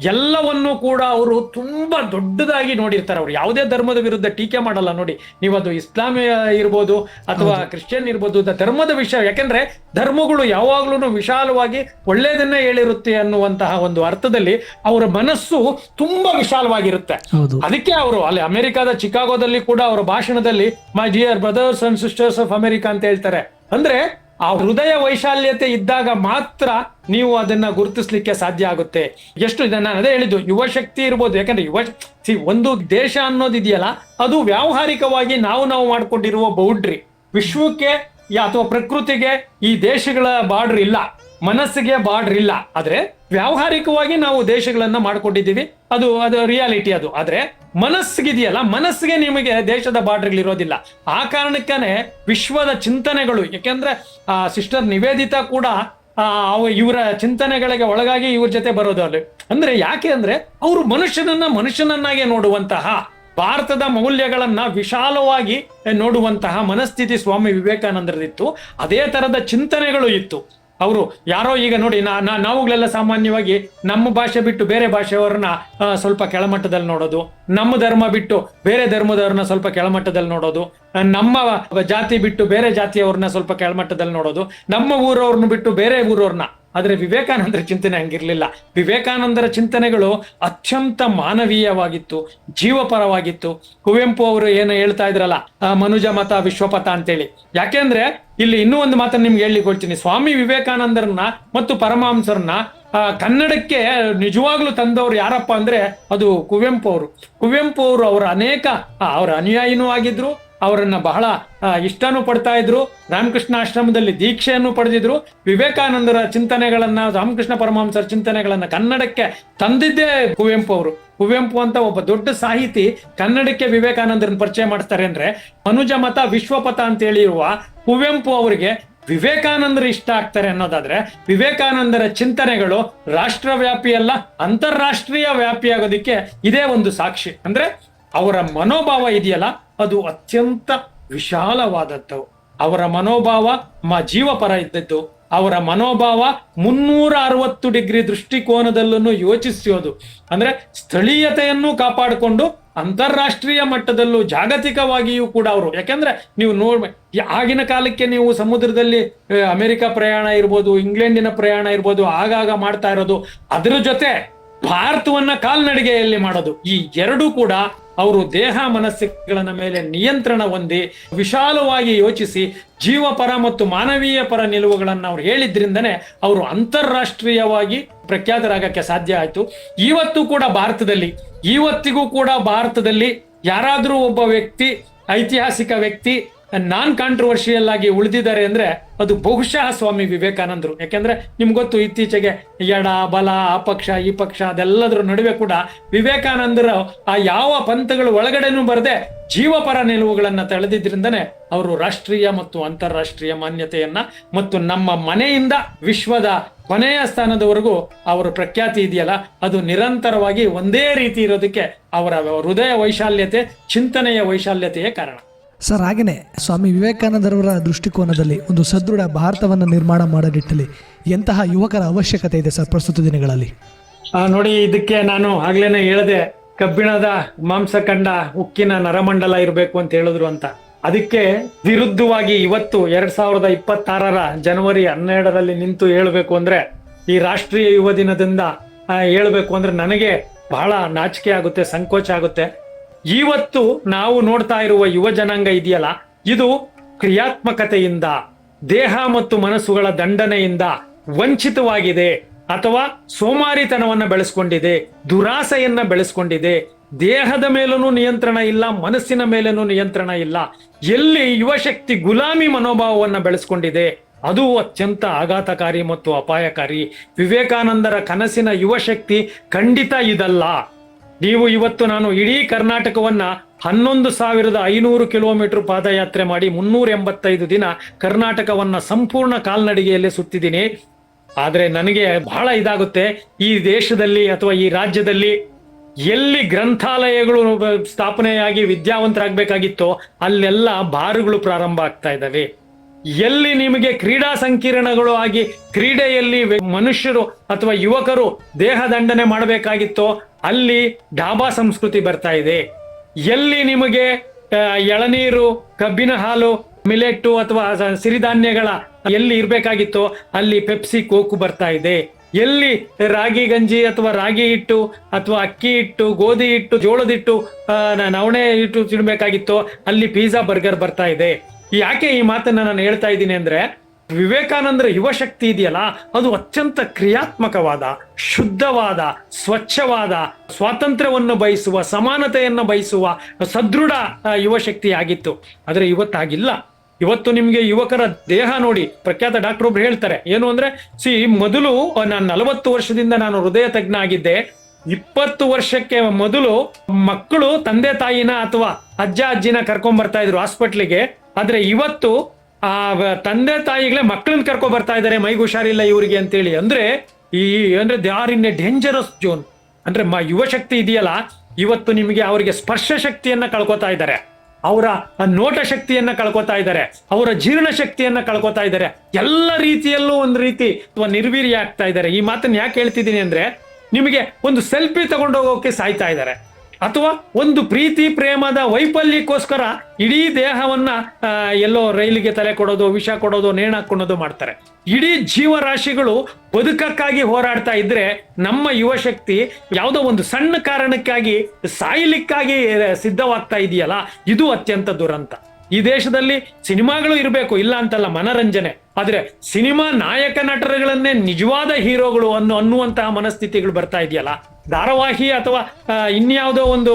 ಎಲ್ಲವನ್ನೂ ಕೂಡ ಅವರು ತುಂಬಾ ದೊಡ್ಡದಾಗಿ ನೋಡಿರ್ತಾರೆ ಅವರು. ಯಾವುದೇ ಧರ್ಮದ ವಿರುದ್ಧ ಟೀಕೆ ಮಾಡಲ್ಲ ನೋಡಿ. ನೀವು ಅದು ಇಸ್ಲಾಂ ಇರ್ಬೋದು ಅಥವಾ ಕ್ರಿಶ್ಚಿಯನ್ ಇರ್ಬೋದು ಧರ್ಮದ ವಿಷಯ. ಯಾಕೆಂದ್ರೆ ಧರ್ಮಗಳು ಯಾವಾಗ್ಲೂ ವಿಶಾಲವಾಗಿ ಒಳ್ಳೇದನ್ನೇ ಹೇಳಿರುತ್ತೆ ಅನ್ನುವಂತಹ ಒಂದು ಅರ್ಥದಲ್ಲಿ ಅವರ ಮನಸ್ಸು ತುಂಬಾ ವಿಶಾಲವಾಗಿರುತ್ತೆ. ಅದಕ್ಕೆ ಅವರು ಅಲ್ಲಿ ಅಮೆರಿಕಾದ ಚಿಕಾಗೋದಲ್ಲಿ ಕೂಡ ಅವರ ಭಾಷಣದಲ್ಲಿ my dear brothers and sisters of America ಅಂತ ಹೇಳ್ತಾರೆ. ಅಂದ್ರೆ ಆ ಹೃದಯ ವೈಶಾಲ್ಯತೆ ಇದ್ದಾಗ ಮಾತ್ರ ನೀವು ಅದನ್ನ ಗುರುತಿಸ್ಲಿಕ್ಕೆ ಸಾಧ್ಯ ಆಗುತ್ತೆ. ಎಷ್ಟು ನಾನು ಅದೇ ಹೇಳಿದ್ದು, ಯುವ ಶಕ್ತಿ ಇರ್ಬೋದು. ಯಾಕಂದ್ರೆ ಯುವ ಸಿ ಒಂದು ದೇಶ ಅನ್ನೋದಿದೆಯಲ್ಲ, ಅದು ವ್ಯಾವಹಾರಿಕವಾಗಿ ನಾವು ನಾವು ಮಾಡ್ಕೊಂಡಿರುವ ಬೌಂಡ್ರಿ. ವಿಶ್ವಕ್ಕೆ ಅಥವಾ ಪ್ರಕೃತಿಗೆ ಈ ದೇಶಗಳ ಬಾರ್ಡರ್ ಇಲ್ಲ ಮನಸ್ಸಿಗೆ ಬಾರ್ಡರ್ ಇಲ್ಲ ಆದ್ರೆ ವ್ಯಾವಹಾರಿಕವಾಗಿ ನಾವು ದೇಶಗಳನ್ನ ಮಾಡ್ಕೊಂಡಿದ್ದೀವಿ. ಅದು ಅದು ರಿಯಾಲಿಟಿ ಅದು. ಆದ್ರೆ ಮನಸ್ಸಿಗಿದೆಯಲ್ಲ, ಮನಸ್ಸಿಗೆ ನಿಮಗೆ ದೇಶದ ಬಾರ್ಡರ್ಗಳು ಇರೋದಿಲ್ಲ ಆ ಕಾರಣಕ್ಕೇ ವಿಶ್ವದ ಚಿಂತನೆಗಳು. ಯಾಕೆಂದ್ರೆ ಆ ಸಿಸ್ಟರ್ ನಿವೇದಿತಾ ಕೂಡ ಅವ- ಇವರ ಚಿಂತನೆಗಳಿಗೆ ಒಳಗಾಗಿ ಇವ್ರ ಜೊತೆ ಬರೋದು ಅಲ್ಲಿ. ಅಂದ್ರೆ ಯಾಕೆ ಅಂದ್ರೆ ಅವರು ಮನುಷ್ಯನನ್ನ ಮನುಷ್ಯನನ್ನಾಗೆ ನೋಡುವಂತಹ, ಭಾರತದ ಮೌಲ್ಯಗಳನ್ನ ವಿಶಾಲವಾಗಿ ನೋಡುವಂತಹ ಮನಸ್ಥಿತಿ ಸ್ವಾಮಿ ವಿವೇಕಾನಂದರದಿತ್ತು. ಅದೇ ತರದ ಚಿಂತನೆಗಳು ಇತ್ತು. ಅವರು ಯಾರೋ ಈಗ ನೋಡಿ ನಾವುಗಳೆಲ್ಲ ಸಾಮಾನ್ಯವಾಗಿ ನಮ್ಮ ಭಾಷೆ ಬಿಟ್ಟು ಬೇರೆ ಭಾಷೆಯವರನ್ನ ಸ್ವಲ್ಪ ಕೆಳಮಟ್ಟದಲ್ಲಿ ನೋಡೋದು. ನಮ್ಮ ಧರ್ಮ ಬಿಟ್ಟು ಬೇರೆ ಧರ್ಮದವ್ರನ್ನ ಸ್ವಲ್ಪ ಕೆಳಮಟ್ಟದಲ್ಲಿ ನೋಡೋದು. ನಮ್ಮ ಜಾತಿ ಬಿಟ್ಟು ಬೇರೆ ಜಾತಿಯವ್ರನ್ನ ಸ್ವಲ್ಪ ಕೆಳಮಟ್ಟದಲ್ಲಿ ನೋಡೋದು. ನಮ್ಮ ಊರವ್ರನ್ನ ಬಿಟ್ಟು ಬೇರೆ ಊರವ್ರನ್ನ. ಆದ್ರೆ ವಿವೇಕಾನಂದರ ಚಿಂತನೆ ಹಂಗಿರಲಿಲ್ಲ. ವಿವೇಕಾನಂದರ ಚಿಂತನೆಗಳು ಅತ್ಯಂತ ಮಾನವೀಯವಾಗಿತ್ತು, ಜೀವಪರವಾಗಿತ್ತು. ಕುವೆಂಪು ಅವರು ಏನು ಹೇಳ್ತಾ ಇದ್ರಲ್ಲ ಮನುಜ ಮತ ವಿಶ್ವಪಥ ಅಂತೇಳಿ. ಯಾಕೆಂದ್ರೆ ಇಲ್ಲಿ ಇನ್ನೂ ಒಂದು ಮಾತನ್ನು ನಿಮ್ಗೆ ಹೇಳಿಕೊಳ್ತೀನಿ ಸ್ವಾಮಿ ವಿವೇಕಾನಂದರನ್ನ ಮತ್ತು ಪರಮಹಂಸರನ್ನ ಕನ್ನಡಕ್ಕೆ ನಿಜವಾಗ್ಲೂ ತಂದವರು ಯಾರಪ್ಪ ಅಂದ್ರೆ ಅದು ಕುವೆಂಪು ಅವರು. ಕುವೆಂಪು ಅವರು ಅವರ ಅನೇಕ ಅವರ ಅನುಯಾಯಿನೂ ಆಗಿದ್ರು ಅವರನ್ನ ಬಹಳ ಇಷ್ಟನೂ ಪಡ್ತಾ ಇದ್ರು. ರಾಮಕೃಷ್ಣ ಆಶ್ರಮದಲ್ಲಿ ದೀಕ್ಷೆಯನ್ನು ಪಡೆದಿದ್ರು. ವಿವೇಕಾನಂದರ ಚಿಂತನೆಗಳನ್ನ, ರಾಮಕೃಷ್ಣ ಪರಮಹಂಸರ ಚಿಂತನೆಗಳನ್ನ ಕನ್ನಡಕ್ಕೆ ತಂದಿದ್ದೇ ಕುವೆಂಪು ಅವರು. ಕುವೆಂಪು ಅಂತ ಒಬ್ಬ ದೊಡ್ಡ ಸಾಹಿತಿ ಕನ್ನಡಕ್ಕೆ ವಿವೇಕಾನಂದರನ್ನ ಪರಿಚಯ ಮಾಡ್ತಾರೆ ಅಂದ್ರೆ ಮನುಜ ಮತ ವಿಶ್ವಪಥ ಅಂತ ಹೇಳಿರುವ ಕುವೆಂಪು ಅವರಿಗೆ ವಿವೇಕಾನಂದರು ಇಷ್ಟ ಆಗ್ತಾರೆ ಅನ್ನೋದಾದ್ರೆ ವಿವೇಕಾನಂದರ ಚಿಂತನೆಗಳು ರಾಷ್ಟ್ರವ್ಯಾಪಿ ಅಲ್ಲ, ಅಂತಾರಾಷ್ಟ್ರೀಯ ವ್ಯಾಪಿಯಾಗೋದಕ್ಕೆ ಇದೇ ಒಂದು ಸಾಕ್ಷಿ. ಅಂದ್ರೆ ಅವರ ಮನೋಭಾವ ಇದೆಯಲ್ಲ ಅದು ಅತ್ಯಂತ ವಿಶಾಲವಾದದ್ದು. ಅವರ ಮನೋಭಾವ ಮ ಜೀವಪರ ಇದ್ದದ್ದು. ಅವರ ಮನೋಭಾವ ಮುನ್ನೂರ ಅರವತ್ತು ಡಿಗ್ರಿ ದೃಷ್ಟಿಕೋನದಲ್ಲೂ ಯೋಚಿಸೋದು ಅಂದ್ರೆ ಸ್ಥಳೀಯತೆಯನ್ನು ಕಾಪಾಡಿಕೊಂಡು ಅಂತಾರಾಷ್ಟ್ರೀಯ ಮಟ್ಟದಲ್ಲೂ ಜಾಗತಿಕವಾಗಿಯೂ ಕೂಡ ಅವರು. ಯಾಕೆಂದ್ರೆ ನೀವು ನೋಡ್ ಆಗಿನ ಕಾಲಕ್ಕೆ ನೀವು ಸಮುದ್ರದಲ್ಲಿ ಅಮೆರಿಕ ಪ್ರಯಾಣ ಇರ್ಬೋದು, ಇಂಗ್ಲೆಂಡಿನ ಪ್ರಯಾಣ ಇರ್ಬೋದು, ಆಗಾಗ ಮಾಡ್ತಾ ಇರೋದು. ಅದರ ಜೊತೆ ಭಾರತವನ್ನ ಕಾಲ್ನಡಿಗೆಯಲ್ಲಿ ಮಾಡೋದು. ಈ ಎರಡೂ ಕೂಡ ಅವರು ದೇಹ ಮನಸ್ಸುಗಳ ಮೇಲೆ ನಿಯಂತ್ರಣ ಹೊಂದಿ ವಿಶಾಲವಾಗಿ ಯೋಚಿಸಿ ಜೀವಪರ ಮತ್ತು ಮಾನವೀಯ ಪರ ನಿಲುವುಗಳನ್ನು ಅವ್ರು ಹೇಳಿದ್ರಿಂದನೇ ಅವರು ಅಂತಾರಾಷ್ಟ್ರೀಯವಾಗಿ ಪ್ರಖ್ಯಾತರಾಗಕ್ಕೆ ಸಾಧ್ಯ ಆಯಿತು. ಇವತ್ತು ಕೂಡ ಭಾರತದಲ್ಲಿ, ಇವತ್ತಿಗೂ ಕೂಡ ಭಾರತದಲ್ಲಿ ಯಾರಾದರೂ ಒಬ್ಬ ವ್ಯಕ್ತಿ, ಐತಿಹಾಸಿಕ ವ್ಯಕ್ತಿ ನಾನ್ ಕಾಂಟ್ರವರ್ಷಿಯಲ್ ಆಗಿ ಉಳಿದಿದ್ದಾರೆ ಅಂದ್ರೆ ಅದು ಬಹುಶಃ ಸ್ವಾಮಿ ವಿವೇಕಾನಂದರು. ಯಾಕೆಂದ್ರೆ ನಿಮ್ಗೆ ಗೊತ್ತು, ಇತ್ತೀಚೆಗೆ ಎಡ, ಬಲ ಆ ಪಕ್ಷ ಈ ಪಕ್ಷ ಅದೆಲ್ಲದರ ನಡುವೆ ಕೂಡ ವಿವೇಕಾನಂದರು ಆ ಯಾವ ಪಂಥಗಳು ಒಳಗಡೆನೂ ಬರದೆ ಜೀವಪರ ನಿಲುವುಗಳನ್ನ ತಳೆದಿದ್ರಿಂದನೇ ಅವರು ರಾಷ್ಟ್ರೀಯ ಮತ್ತು ಅಂತಾರಾಷ್ಟ್ರೀಯ ಮಾನ್ಯತೆಯನ್ನ ಮತ್ತು ನಮ್ಮ ಮನೆಯಿಂದ ವಿಶ್ವದ ಕೊನೆಯ ಸ್ಥಾನದವರೆಗೂ ಅವರ ಪ್ರಖ್ಯಾತಿ ಇದೆಯಲ್ಲ, ಅದು ನಿರಂತರವಾಗಿ ಒಂದೇ ರೀತಿ ಇರೋದಕ್ಕೆ ಅವರ ಹೃದಯ ವೈಶಾಲ್ಯತೆ, ಚಿಂತನೆಯ ವೈಶಾಲ್ಯತೆಯೇ ಕಾರಣ. ಸರ್ ಹಾಗೆಯೇ ಸ್ವಾಮಿ ವಿವೇಕಾನಂದರವರ ದೃಷ್ಟಿಕೋನದಲ್ಲಿ ಒಂದು ಸದೃಢ ಭಾರತವನ್ನು ನಿರ್ಮಾಣ ಮಾಡೋ ನಿಟ್ಟಲ್ಲಿ ಎಂತಹ ಯುವಕರ ಅವಶ್ಯಕತೆ ಇದೆ ಸರ್ ಪ್ರಸ್ತುತ ದಿನಗಳಲ್ಲಿ? ನೋಡಿ, ಇದಕ್ಕೆ ನಾನು ಆಗ್ಲೇನೆ ಹೇಳಿದೆ, ಕಬ್ಬಿಣದ ಮಾಂಸ ಕಂಡ ಉಕ್ಕಿನ ನರಮಂಡಲ ಇರಬೇಕು ಅಂತ ಹೇಳಿದ್ರು ಅಂತ. ಅದಕ್ಕೆ ವಿರುದ್ಧವಾಗಿ ಇವತ್ತು ಎರಡ್ ಸಾವಿರದ ಇಪ್ಪತ್ತಾರರ ಜನವರಿ ಹನ್ನೆರಡರಲ್ಲಿ ನಿಂತು ಹೇಳಬೇಕು ಅಂದ್ರೆ, ಈ ರಾಷ್ಟ್ರೀಯ ಯುವ ದಿನದಿಂದ ಹೇಳ್ಬೇಕು ಅಂದ್ರೆ ನನಗೆ ಬಹಳ ನಾಚಿಕೆ ಆಗುತ್ತೆ, ಸಂಕೋಚ ಆಗುತ್ತೆ. ಇವತ್ತು ನಾವು ನೋಡ್ತಾ ಇರುವ ಯುವ ಜನಾಂಗ ಇದೆಯಲ್ಲ? ಇದು ಕ್ರಿಯಾತ್ಮಕತೆಯಿಂದ, ದೇಹ ಮತ್ತು ಮನಸ್ಸುಗಳ ದಂಡನೆಯಿಂದ ವಂಚಿತವಾಗಿದೆ ಅಥವಾ ಸೋಮಾರಿತನವನ್ನ ಬೆಳೆಸ್ಕೊಂಡಿದೆ, ದುರಾಸೆಯನ್ನ ಬೆಳೆಸ್ಕೊಂಡಿದೆ, ದೇಹದ ಮೇಲೂ ನಿಯಂತ್ರಣ ಇಲ್ಲ, ಮನಸ್ಸಿನ ಮೇಲೂ ನಿಯಂತ್ರಣ ಇಲ್ಲ. ಎಲ್ಲಿ ಯುವಶಕ್ತಿ ಗುಲಾಮಿ ಮನೋಭಾವವನ್ನು ಬೆಳೆಸ್ಕೊಂಡಿದೆ, ಅದು ಅತ್ಯಂತ ಆಘಾತಕಾರಿ ಮತ್ತು ಅಪಾಯಕಾರಿ. ವಿವೇಕಾನಂದರ ಕನಸಿನ ಯುವಶಕ್ತಿ ಖಂಡಿತ ಇದಲ್ಲ. ನೀವು ಇವತ್ತು ನಾನು ಇಡೀ ಕರ್ನಾಟಕವನ್ನ ಹನ್ನೊಂದು ಸಾವಿರದ ಐನೂರು ಕಿಲೋಮೀಟರ್ ಪಾದಯಾತ್ರೆ ಮಾಡಿ ಮುನ್ನೂರ ಎಂಬತ್ತೈದು ದಿನ ಕರ್ನಾಟಕವನ್ನ ಸಂಪೂರ್ಣ ಕಾಲ್ನಡಿಗೆಯಲ್ಲೇ ಸುತ್ತಿದ್ದೀನಿ. ಆದರೆ ನನಗೆ ಬಹಳ ಇದಾಗುತ್ತೆ. ಈ ದೇಶದಲ್ಲಿ ಅಥವಾ ಈ ರಾಜ್ಯದಲ್ಲಿ ಎಲ್ಲಿ ಗ್ರಂಥಾಲಯಗಳು ಸ್ಥಾಪನೆಯಾಗಿ ವಿದ್ಯಾವಂತರಾಗಬೇಕಾಗಿತ್ತೋ ಅಲ್ಲೆಲ್ಲ ಬಾರುಗಳು ಪ್ರಾರಂಭ ಆಗ್ತಾ ಇದ್ದಾವೆ. ಎಲ್ಲಿ ನಿಮಗೆ ಕ್ರೀಡಾ ಸಂಕೀರ್ಣಗಳು ಆಗಿ ಕ್ರೀಡೆಯಲ್ಲಿ ಮನುಷ್ಯರು ಅಥವಾ ಯುವಕರು ದೇಹ ದಂಡನೆ ಮಾಡಬೇಕಾಗಿತ್ತೋ, ಅಲ್ಲಿ ಡಾಬಾ ಸಂಸ್ಕೃತಿ ಬರ್ತಾ ಇದೆ. ಎಲ್ಲಿ ನಿಮಗೆ ಎಳನೀರು, ಕಬ್ಬಿನ ಹಾಲು ಮಿಲೆಟ್ಟು ಅಥವಾ ಸಿರಿಧಾನ್ಯಗಳ ಎಲ್ಲಿ ಇರಬೇಕಾಗಿತ್ತೋ, ಅಲ್ಲಿ ಪೆಪ್ಸಿ, ಕೋಕು ಬರ್ತಾ ಇದೆ. ಎಲ್ಲಿ ರಾಗಿ ಗಂಜಿ ಅಥವಾ ರಾಗಿ ಹಿಟ್ಟು ಅಥವಾ ಅಕ್ಕಿ ಹಿಟ್ಟು, ಗೋಧಿ ಹಿಟ್ಟು, ಜೋಳದ ಹಿಟ್ಟು ನವಣೆ ಹಿಟ್ಟು ತಿನ್ಬೇಕಾಗಿತ್ತೋ, ಅಲ್ಲಿ ಪಿಜ್ಜಾ, ಬರ್ಗರ್ ಬರ್ತಾ ಇದೆ. ಯಾಕೆ ಈ ಮಾತನ್ನ ನಾನು ಹೇಳ್ತಾ ಇದ್ದೀನಿ ಅಂದ್ರೆ, ವಿವೇಕಾನಂದರ ಯುವಶಕ್ತಿ ಇದೆಯಲ್ಲ, ಅದು ಅತ್ಯಂತ ಕ್ರಿಯಾತ್ಮಕವಾದ, ಶುದ್ಧವಾದ, ಸ್ವಚ್ಛವಾದ, ಸ್ವಾತಂತ್ರ್ಯವನ್ನು ಬಯಸುವ, ಸಮಾನತೆಯನ್ನು ಬಯಸುವ ಸದೃಢ ಯುವಶಕ್ತಿ ಆಗಿತ್ತು ಆದರೆ ಇವತ್ತಾಗಿಲ್ಲ. ಇವತ್ತು ನಿಮಗೆ ಯುವಕರ ದೇಹ ನೋಡಿ ಪ್ರಖ್ಯಾತ ಡಾಕ್ಟರ್ ಒಬ್ರು ಹೇಳ್ತಾರೆ, ಏನು ಅಂದ್ರೆ, ಸಿ, ಮೊದಲು ನಾನು ನಲವತ್ತು ವರ್ಷದಿಂದ ನಾನು ಹೃದಯ ತಜ್ಞ ಆಗಿದ್ದೆ ಇಪ್ಪತ್ತು ವರ್ಷಕ್ಕೆ ಮೊದಲು ಮಕ್ಕಳು ತಂದೆ ತಾಯಿನ ಅಥವಾ ಅಜ್ಜ, ಅಜ್ಜಿನ ಕರ್ಕೊಂಡ್ ಬರ್ತಾ ಇದ್ರು ಹಾಸ್ಪಿಟ್ಲಿಗೆ. ಆದ್ರೆ ಇವತ್ತು ಆ ತಂದೆ ತಾಯಿಗಳೇ ಮಕ್ಕಳನ್ನ ಕರ್ಕೊ ಬರ್ತಾ ಇದ್ದಾರೆ ಮೈಗೆ ಹುಷಾರಿಲ್ಲ ಇವರಿಗೆ ಅಂತೇಳಿ. ಅಂದ್ರೆ ಈ, ಅಂದ್ರೆ they are in a dangerous zone ಅಂದ್ರೆ ಮ ಯುವಶಕ್ತಿ ಇದೆಯಲ್ಲ, ಇವತ್ತು ನಿಮಗೆ ಅವರಿಗೆ ಸ್ಪರ್ಶ ಶಕ್ತಿಯನ್ನ ಕಳ್ಕೊತಾ ಇದ್ದಾರೆ ಅವರ ನೋಟ ಶಕ್ತಿಯನ್ನ ಕಳ್ಕೊತಾ ಇದ್ದಾರೆ ಅವರ ಜೀರ್ಣ ಶಕ್ತಿಯನ್ನ ಕಳ್ಕೊತಾ ಇದ್ದಾರೆ ಎಲ್ಲ ರೀತಿಯಲ್ಲೂ ಒಂದು ರೀತಿ ಅಥವಾ ನಿರ್ವೀರ್ಯ ಆಗ್ತಾ ಇದ್ದಾರೆ ಈ ಮಾತನ್ನ ಯಾಕೆ ಹೇಳ್ತಿದ್ದೀನಿ ಅಂದ್ರೆ, ನಿಮಗೆ ಒಂದು ಸೆಲ್ಫಿ ತಗೊಂಡೋಗೋಕೆ ಸಾಯ್ತಾ ಇದ್ದಾರೆ ಅಥವಾ ಒಂದು ಪ್ರೀತಿ ಪ್ರೇಮದ ವೈಫಲ್ಯಕ್ಕೋಸ್ಕರ ಇಡೀ ದೇಹವನ್ನ ಎಲ್ಲೋ ರೈಲಿಗೆ ತಲೆ ಕೊಡೋದು, ವಿಷ ಕೊಡೋದು, ನೇಣ ಹಾಕೊಳ್ಳೋದು ಮಾಡ್ತಾರೆ. ಇಡೀ ಜೀವರಾಶಿಗಳು ಬದುಕಕ್ಕಾಗಿ ಹೋರಾಡ್ತಾ ಇದ್ರೆ ನಮ್ಮ ಯುವಶಕ್ತಿ ಯಾವುದೋ ಒಂದು ಸಣ್ಣ ಕಾರಣಕ್ಕಾಗಿ, ಸಾಯಲಿಕ್ಕಾಗಿ ಸಿದ್ಧವಾಗ್ತಾ ಇದೆಯಲ್ಲ, ಇದು ಅತ್ಯಂತ ದುರಂತ. ಈ ದೇಶದಲ್ಲಿ ಸಿನಿಮಾಗಳು ಇರಬೇಕು, ಇಲ್ಲ ಅಂತಲ್ಲ ಮನರಂಜನೆ. ಆದ್ರೆ ಸಿನಿಮಾ ನಾಯಕ, ನಟರುಗಳನ್ನೇ ನಿಜವಾದ ಹೀರೋಗಳು ಅನ್ನೋ ಅನ್ನುವಂತಹ ಮನಸ್ಥಿತಿಗಳು ಬರ್ತಾ ಇದೆಯಲ್ಲ ಧಾರಾವಾಹಿ ಅಥವಾ ಇನ್ಯಾವುದೋ ಒಂದು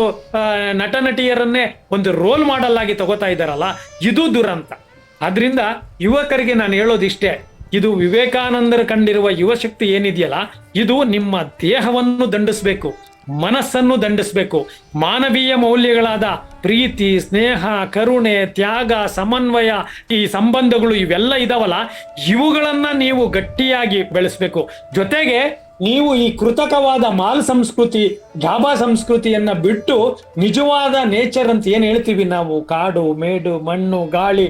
ನಟ ನಟಿಯರನ್ನೇ ಒಂದು ರೋಲ್ ಮಾಡಲ್ ಆಗಿ ತಗೋತಾ ಇದ್ದಾರಲ್ಲ, ಇದು ದುರಂತ. ಆದ್ರಿಂದ ಯುವಕರಿಗೆ ನಾನು ಹೇಳೋದಿಷ್ಟೇ, ಇದು ವಿವೇಕಾನಂದರು ಕಂಡಿರುವ ಯುವ ಶಕ್ತಿ ಏನಿದೆಯಲ್ಲ, ಇದು ನಿಮ್ಮ ದೇಹವನ್ನು ದಂಡಿಸ್ಬೇಕು, ಮನಸ್ಸನ್ನು ದಂಡಿಸ್ಬೇಕು, ಮಾನವೀಯ ಮೌಲ್ಯಗಳಾದ ಪ್ರೀತಿ, ಸ್ನೇಹ, ಕರುಣೆ, ತ್ಯಾಗ, ಸಮನ್ವಯ, ಈ ಸಂಬಂಧಗಳು ಇವೆಲ್ಲ ಇದಾವಲ್ಲ, ಇವುಗಳನ್ನು ನೀವು ಗಟ್ಟಿಯಾಗಿ ಬೆಳೆಸಬೇಕು. ಜೊತೆಗೆ ನೀವು ಈ ಕೃತಕವಾದ ಮಾಲ್ ಸಂಸ್ಕೃತಿ ಡಾಬಾ ಸಂಸ್ಕೃತಿಯನ್ನ ಬಿಟ್ಟು ನಿಜವಾದ ನೇಚರ್ ಅಂತ ಏನ್ ಹೇಳ್ತೀವಿ ನಾವು? ಕಾಡು, ಮೇಡು, ಮಣ್ಣು, ಗಾಳಿ,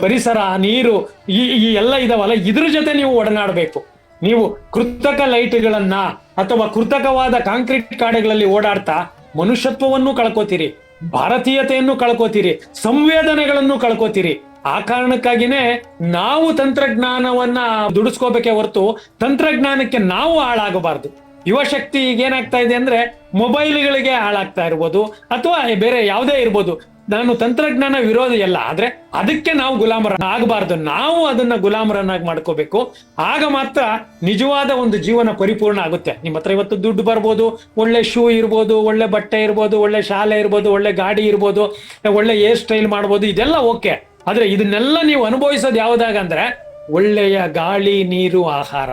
ಪರಿಸರ, ನೀರು, ಈ ಈ ಎಲ್ಲ ಇದಾವಲ್ಲ? ಇದ್ರ ಜೊತೆ ನೀವು ಒಡನಾಡಬೇಕು ನೀವು ಕೃತಕ ಲೈಟ್ಗಳನ್ನ ಅಥವಾ ಕೃತಕವಾದ ಕಾಂಕ್ರೀಟ್ ಕಾಡೆಗಳಲ್ಲಿ ಓಡಾಡ್ತಾ ಮನುಷ್ಯತ್ವವನ್ನು ಕಳ್ಕೋತೀರಿ, ಭಾರತೀಯತೆಯನ್ನು ಕಳ್ಕೋತೀರಿ, ಸಂವೇದನೆಗಳನ್ನು ಕಳ್ಕೋತೀರಿ. ಆ ಕಾರಣಕ್ಕಾಗಿನೇ ನಾವು ತಂತ್ರಜ್ಞಾನವನ್ನ ದುಡಿಸ್ಕೋಬೇಕೆ ಹೊರತು ತಂತ್ರಜ್ಞಾನಕ್ಕೆ ನಾವು ಹಾಳಾಗಬಾರ್ದು. ಯುವ ಶಕ್ತಿ ಈಗ ಏನಾಗ್ತಾ ಇದೆ ಅಂದ್ರೆ ಮೊಬೈಲ್ಗಳಿಗೆ ಹಾಳಾಗ್ತಾ ಇರ್ಬೋದು ಅಥವಾ ಬೇರೆ ಯಾವುದೇ ಇರ್ಬೋದು. ನಾನು ತಂತ್ರಜ್ಞಾನ ವಿರೋಧಿ ಅಲ್ಲ, ಆದ್ರೆ ಅದಕ್ಕೆ ನಾವು ಗುಲಾಮರನ್ನ ಆಗಬಾರ್ದು. ನಾವು ಅದನ್ನ ಗುಲಾಮರನ್ನಾಗಿ ಮಾಡ್ಕೋಬೇಕು. ಆಗ ಮಾತ್ರ ನಿಜವಾದ ಒಂದು ಜೀವನ ಪರಿಪೂರ್ಣ ಆಗುತ್ತೆ. ನಿಮ್ಮ ಹತ್ರ ಇವತ್ತು ದುಡ್ಡು ಬರ್ಬೋದು, ಒಳ್ಳೆ ಶೂ ಇರ್ಬೋದು, ಒಳ್ಳೆ ಬಟ್ಟೆ ಇರ್ಬೋದು, ಒಳ್ಳೆ ಶಾಲೆ ಇರ್ಬೋದು, ಒಳ್ಳೆ ಗಾಡಿ ಇರ್ಬೋದು, ಒಳ್ಳೆ ಹೇರ್ ಸ್ಟೈಲ್ ಮಾಡ್ಬೋದು, ಇದೆಲ್ಲ ಓಕೆ. ಆದ್ರೆ ಇದನ್ನೆಲ್ಲ ನೀವು ಅನುಭವಿಸೋದು ಯಾವ್ದಾಗ ಅಂದ್ರೆ ಒಳ್ಳೆಯ ಗಾಳಿ, ನೀರು, ಆಹಾರ.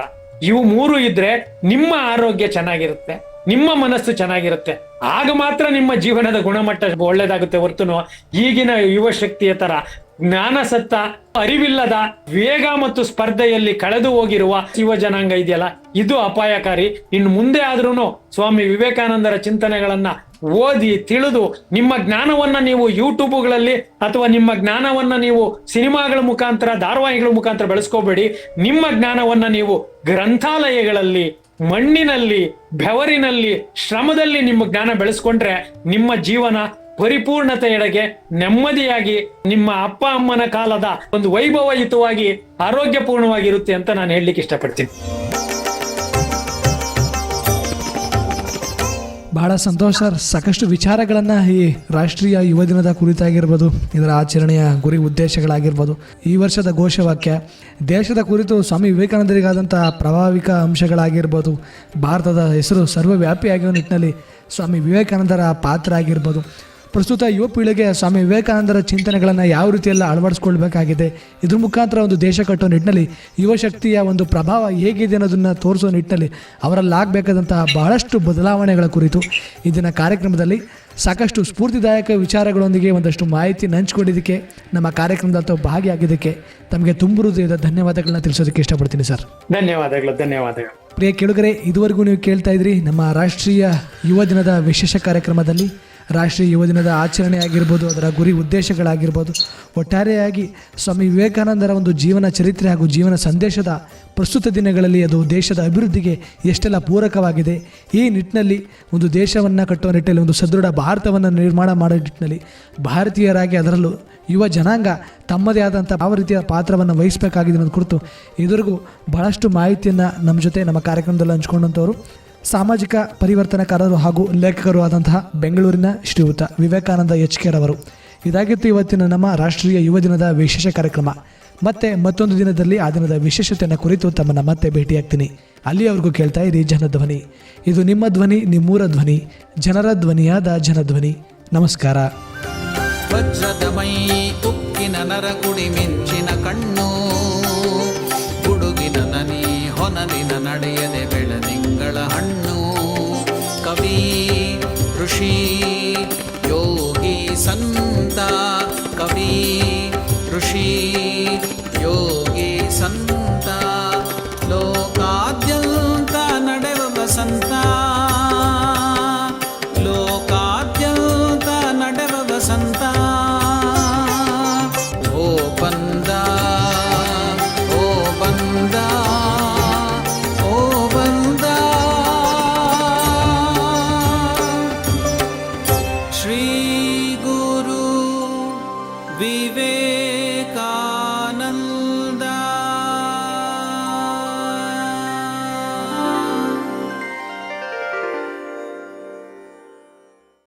ಇವು ಮೂರು ಇದ್ರೆ ನಿಮ್ಮ ಆರೋಗ್ಯ ಚೆನ್ನಾಗಿರುತ್ತೆ, ನಿಮ್ಮ ಮನಸ್ಸು ಚೆನ್ನಾಗಿರುತ್ತೆ. ಆಗ ಮಾತ್ರ ನಿಮ್ಮ ಜೀವನದ ಗುಣಮಟ್ಟ ಒಳ್ಳೇದಾಗುತ್ತೆ ಹೊರತುನು ಈಗಿನ ಯುವ ಶಕ್ತಿಯ ತರ ಜ್ಞಾನಸತ್ತ, ಅರಿವಿಲ್ಲದ ವೇಗ ಮತ್ತು ಸ್ಪರ್ಧೆಯಲ್ಲಿ ಕಳೆದು ಹೋಗಿರುವ ಯುವ ಜನಾಂಗ ಇದೆಯಲ್ಲ? ಇದು ಅಪಾಯಕಾರಿ. ಇನ್ನು ಮುಂದೆ ಆದ್ರೂ ಸ್ವಾಮಿ ವಿವೇಕಾನಂದರ ಚಿಂತನೆಗಳನ್ನ ಓದಿ, ತಿಳಿದು ನಿಮ್ಮ ಜ್ಞಾನವನ್ನ ನೀವು ಯೂಟ್ಯೂಬ್ಗಳಲ್ಲಿ ಅಥವಾ ನಿಮ್ಮ ಜ್ಞಾನವನ್ನ ನೀವು ಸಿನಿಮಾಗಳ ಮುಖಾಂತರ, ಧಾರಾವಾಹಿಗಳ ಮುಖಾಂತರ ಬೆಳೆಸ್ಕೋಬೇಡಿ. ನಿಮ್ಮ ಜ್ಞಾನವನ್ನ ನೀವು ಗ್ರಂಥಾಲಯಗಳಲ್ಲಿ, ಮಣ್ಣಿನಲ್ಲಿ, ಬೆವರಿನಲ್ಲಿ, ಶ್ರಮದಲ್ಲಿ ನಿಮ್ಮ ಜ್ಞಾನ ಬೆಳೆಸ್ಕೊಂಡ್ರೆ ನಿಮ್ಮ ಜೀವನ ಪರಿಪೂರ್ಣತೆಯೆಡೆಗೆ ನೆಮ್ಮದಿಯಾಗಿ ನಿಮ್ಮ ಅಪ್ಪ ಅಮ್ಮನ ಕಾಲದ ಒಂದು ವೈಭವಯುತವಾಗಿ ಆರೋಗ್ಯಪೂರ್ಣವಾಗಿರುತ್ತೆ ಅಂತ ನಾನು ಹೇಳಲಿಕ್ಕೆ ಇಷ್ಟಪಡ್ತೀನಿ. ಬಹಳ ಸಂತೋಷ. ಸರ್ ಸಾಕಷ್ಟು ವಿಚಾರಗಳನ್ನು ಈ ರಾಷ್ಟ್ರೀಯ ಯುವ ದಿನದ ಕುರಿತಾಗಿರ್ಬೋದು, ಇದರ ಆಚರಣೆಯ ಗುರಿ ಉದ್ದೇಶಗಳಾಗಿರ್ಬೋದು, ಈ ವರ್ಷದ ಘೋಷವಾಕ್ಯ, ದೇಶದ ಕುರಿತು ಸ್ವಾಮಿ ವಿವೇಕಾನಂದರಿಗಾದಂಥ ಪ್ರಭಾವಿಕ ಅಂಶಗಳಾಗಿರ್ಬೋದು, ಭಾರತದ ಹೆಸರು ಸರ್ವವ್ಯಾಪಿಯಾಗಿರುವ ನಿಟ್ಟಿನಲ್ಲಿ ಸ್ವಾಮಿ ವಿವೇಕಾನಂದರ ಪಾತ್ರ ಆಗಿರ್ಬೋದು ಪ್ರಸ್ತುತ ಯುವ ಪೀಳಿಗೆ ಸ್ವಾಮಿ ವಿವೇಕಾನಂದರ ಚಿಂತನೆಗಳನ್ನು ಯಾವ ರೀತಿಯೆಲ್ಲ ಅಳವಡಿಸ್ಕೊಳ್ಬೇಕಾಗಿದೆ? ಇದ್ರ ಮುಖಾಂತರ ಒಂದು ದೇಶ ಕಟ್ಟೋ ನಿಟ್ಟಿನಲ್ಲಿ ಯುವ ಶಕ್ತಿಯ ಒಂದು ಪ್ರಭಾವ ಹೇಗಿದೆ ಅನ್ನೋದನ್ನು ತೋರಿಸೋ ನಿಟ್ಟಿನಲ್ಲಿ ಅವರಲ್ಲಾಗಬೇಕಾದಂತಹ ಬಹಳಷ್ಟು ಬದಲಾವಣೆಗಳ ಕುರಿತು ಇಂದಿನ ಕಾರ್ಯಕ್ರಮದಲ್ಲಿ ಸಾಕಷ್ಟು ಸ್ಫೂರ್ತಿದಾಯಕ ವಿಚಾರಗಳೊಂದಿಗೆ ಒಂದಷ್ಟು ಮಾಹಿತಿ ನಂಚಿಕೊಂಡಿದ್ದಕ್ಕೆ ನಮ್ಮ ಕಾರ್ಯಕ್ರಮದಲ್ಲಿ ಭಾಗಿಯಾಗಿದ್ದಕ್ಕೆ ತಮಗೆ ತುಂಬ ಹೃದಯದ ಧನ್ಯವಾದಗಳನ್ನ ತಿಳಿಸೋದಕ್ಕೆ ಇಷ್ಟಪಡ್ತೀನಿ ಸರ್. ಧನ್ಯವಾದಗಳು ಧನ್ಯವಾದಗಳು. ಪ್ರಿಯ ಕೇಳುಗರೆ ಇದುವರೆಗೂ ನೀವು ಕೇಳ್ತಾ ಇದ್ರಿ ನಮ್ಮ ರಾಷ್ಟ್ರೀಯ ಯುವ ದಿನದ ವಿಶೇಷ ಕಾರ್ಯಕ್ರಮದಲ್ಲಿ ರಾಷ್ಟ್ರೀಯ ಯುವ ದಿನದ ಆಚರಣೆ ಆಗಿರ್ಬೋದು, ಅದರ ಗುರಿ ಉದ್ದೇಶಗಳಾಗಿರ್ಬೋದು, ಒಟ್ಟಾರೆಯಾಗಿ ಸ್ವಾಮಿ ವಿವೇಕಾನಂದರ ಒಂದು ಜೀವನ ಚರಿತ್ರೆ ಹಾಗೂ ಜೀವನ ಸಂದೇಶದ ಪ್ರಸ್ತುತ ದಿನಗಳಲ್ಲಿ ಅದು ದೇಶದ ಅಭಿವೃದ್ಧಿಗೆ ಎಷ್ಟೆಲ್ಲ ಪೂರಕವಾಗಿದೆ. ಈ ನಿಟ್ಟಿನಲ್ಲಿ ಒಂದು ದೇಶವನ್ನು ಕಟ್ಟುವ ನಿಟ್ಟಿನಲ್ಲಿ, ಒಂದು ಸದೃಢ ಭಾರತವನ್ನು ನಿರ್ಮಾಣ ಮಾಡೋ ನಿಟ್ಟಿನಲ್ಲಿ ಭಾರತೀಯರಾಗಿ ಅದರಲ್ಲೂ ಯುವ ಜನಾಂಗ ತಮ್ಮದೇ ಆದಂಥ ಯಾವ ರೀತಿಯ ಪಾತ್ರವನ್ನು ವಹಿಸಬೇಕಾಗಿದೆ ಅನ್ನೋದು ಕುರಿತು ಇದುವರೆಗೂ ಬಹಳಷ್ಟು ಮಾಹಿತಿಯನ್ನು ನಮ್ಮ ಜೊತೆ ನಮ್ಮ ಕಾರ್ಯಕ್ರಮದಲ್ಲಿ ಹಂಚ್ಕೊಂಡಂಥವರು ಸಾಮಾಜಿಕ ಪರಿವರ್ತನಕಾರರು ಹಾಗೂ ಲೇಖಕರು ಆದಂತಹ ಬೆಂಗಳೂರಿನ ಶ್ರೀಯುತ ವಿವೇಕಾನಂದ ಎಚ್ ಕೆ ರವರು ಇದಾಗಿತ್ತು ಇವತ್ತಿನ ನಮ್ಮ ರಾಷ್ಟ್ರೀಯ ಯುವ ದಿನದ ವಿಶೇಷ ಕಾರ್ಯಕ್ರಮ. ಮತ್ತೆ ಮತ್ತೊಂದು ದಿನದಲ್ಲಿ ಆ ದಿನದ ವಿಶೇಷತೆಯನ್ನು ಕುರಿತು ತಮ್ಮನ್ನು ಮತ್ತೆ ಭೇಟಿಯಾಗ್ತೀನಿ. ಅಲ್ಲಿಯವರೆಗೂ ಕೇಳ್ತಾ ಇರಿ ಜನಧ್ವನಿ ಇದು ನಿಮ್ಮ ಧ್ವನಿ, ನಿಮ್ಮೂರ ಧ್ವನಿ, ಜನರ ಧ್ವನಿಯಾದ ಜನಧ್ವನಿ ನಮಸ್ಕಾರ. ವಜ್ರದ ಮೈ ಉಕ್ಕಿನ ಮಿಂಚಿನ ಕಣ್ಣು. ಗುಡುಗಿನ ನನಿ ಹೊನಲಿನ ನಡೆಯದೆ ಬೆಳದಿಂಗಳ ಹಣ್ಣು. ಕವಿ ಋಷಿ ಯೋಗಿ ಸಂತ ಕವಿ ಋಷಿ ಯೋಗಿ.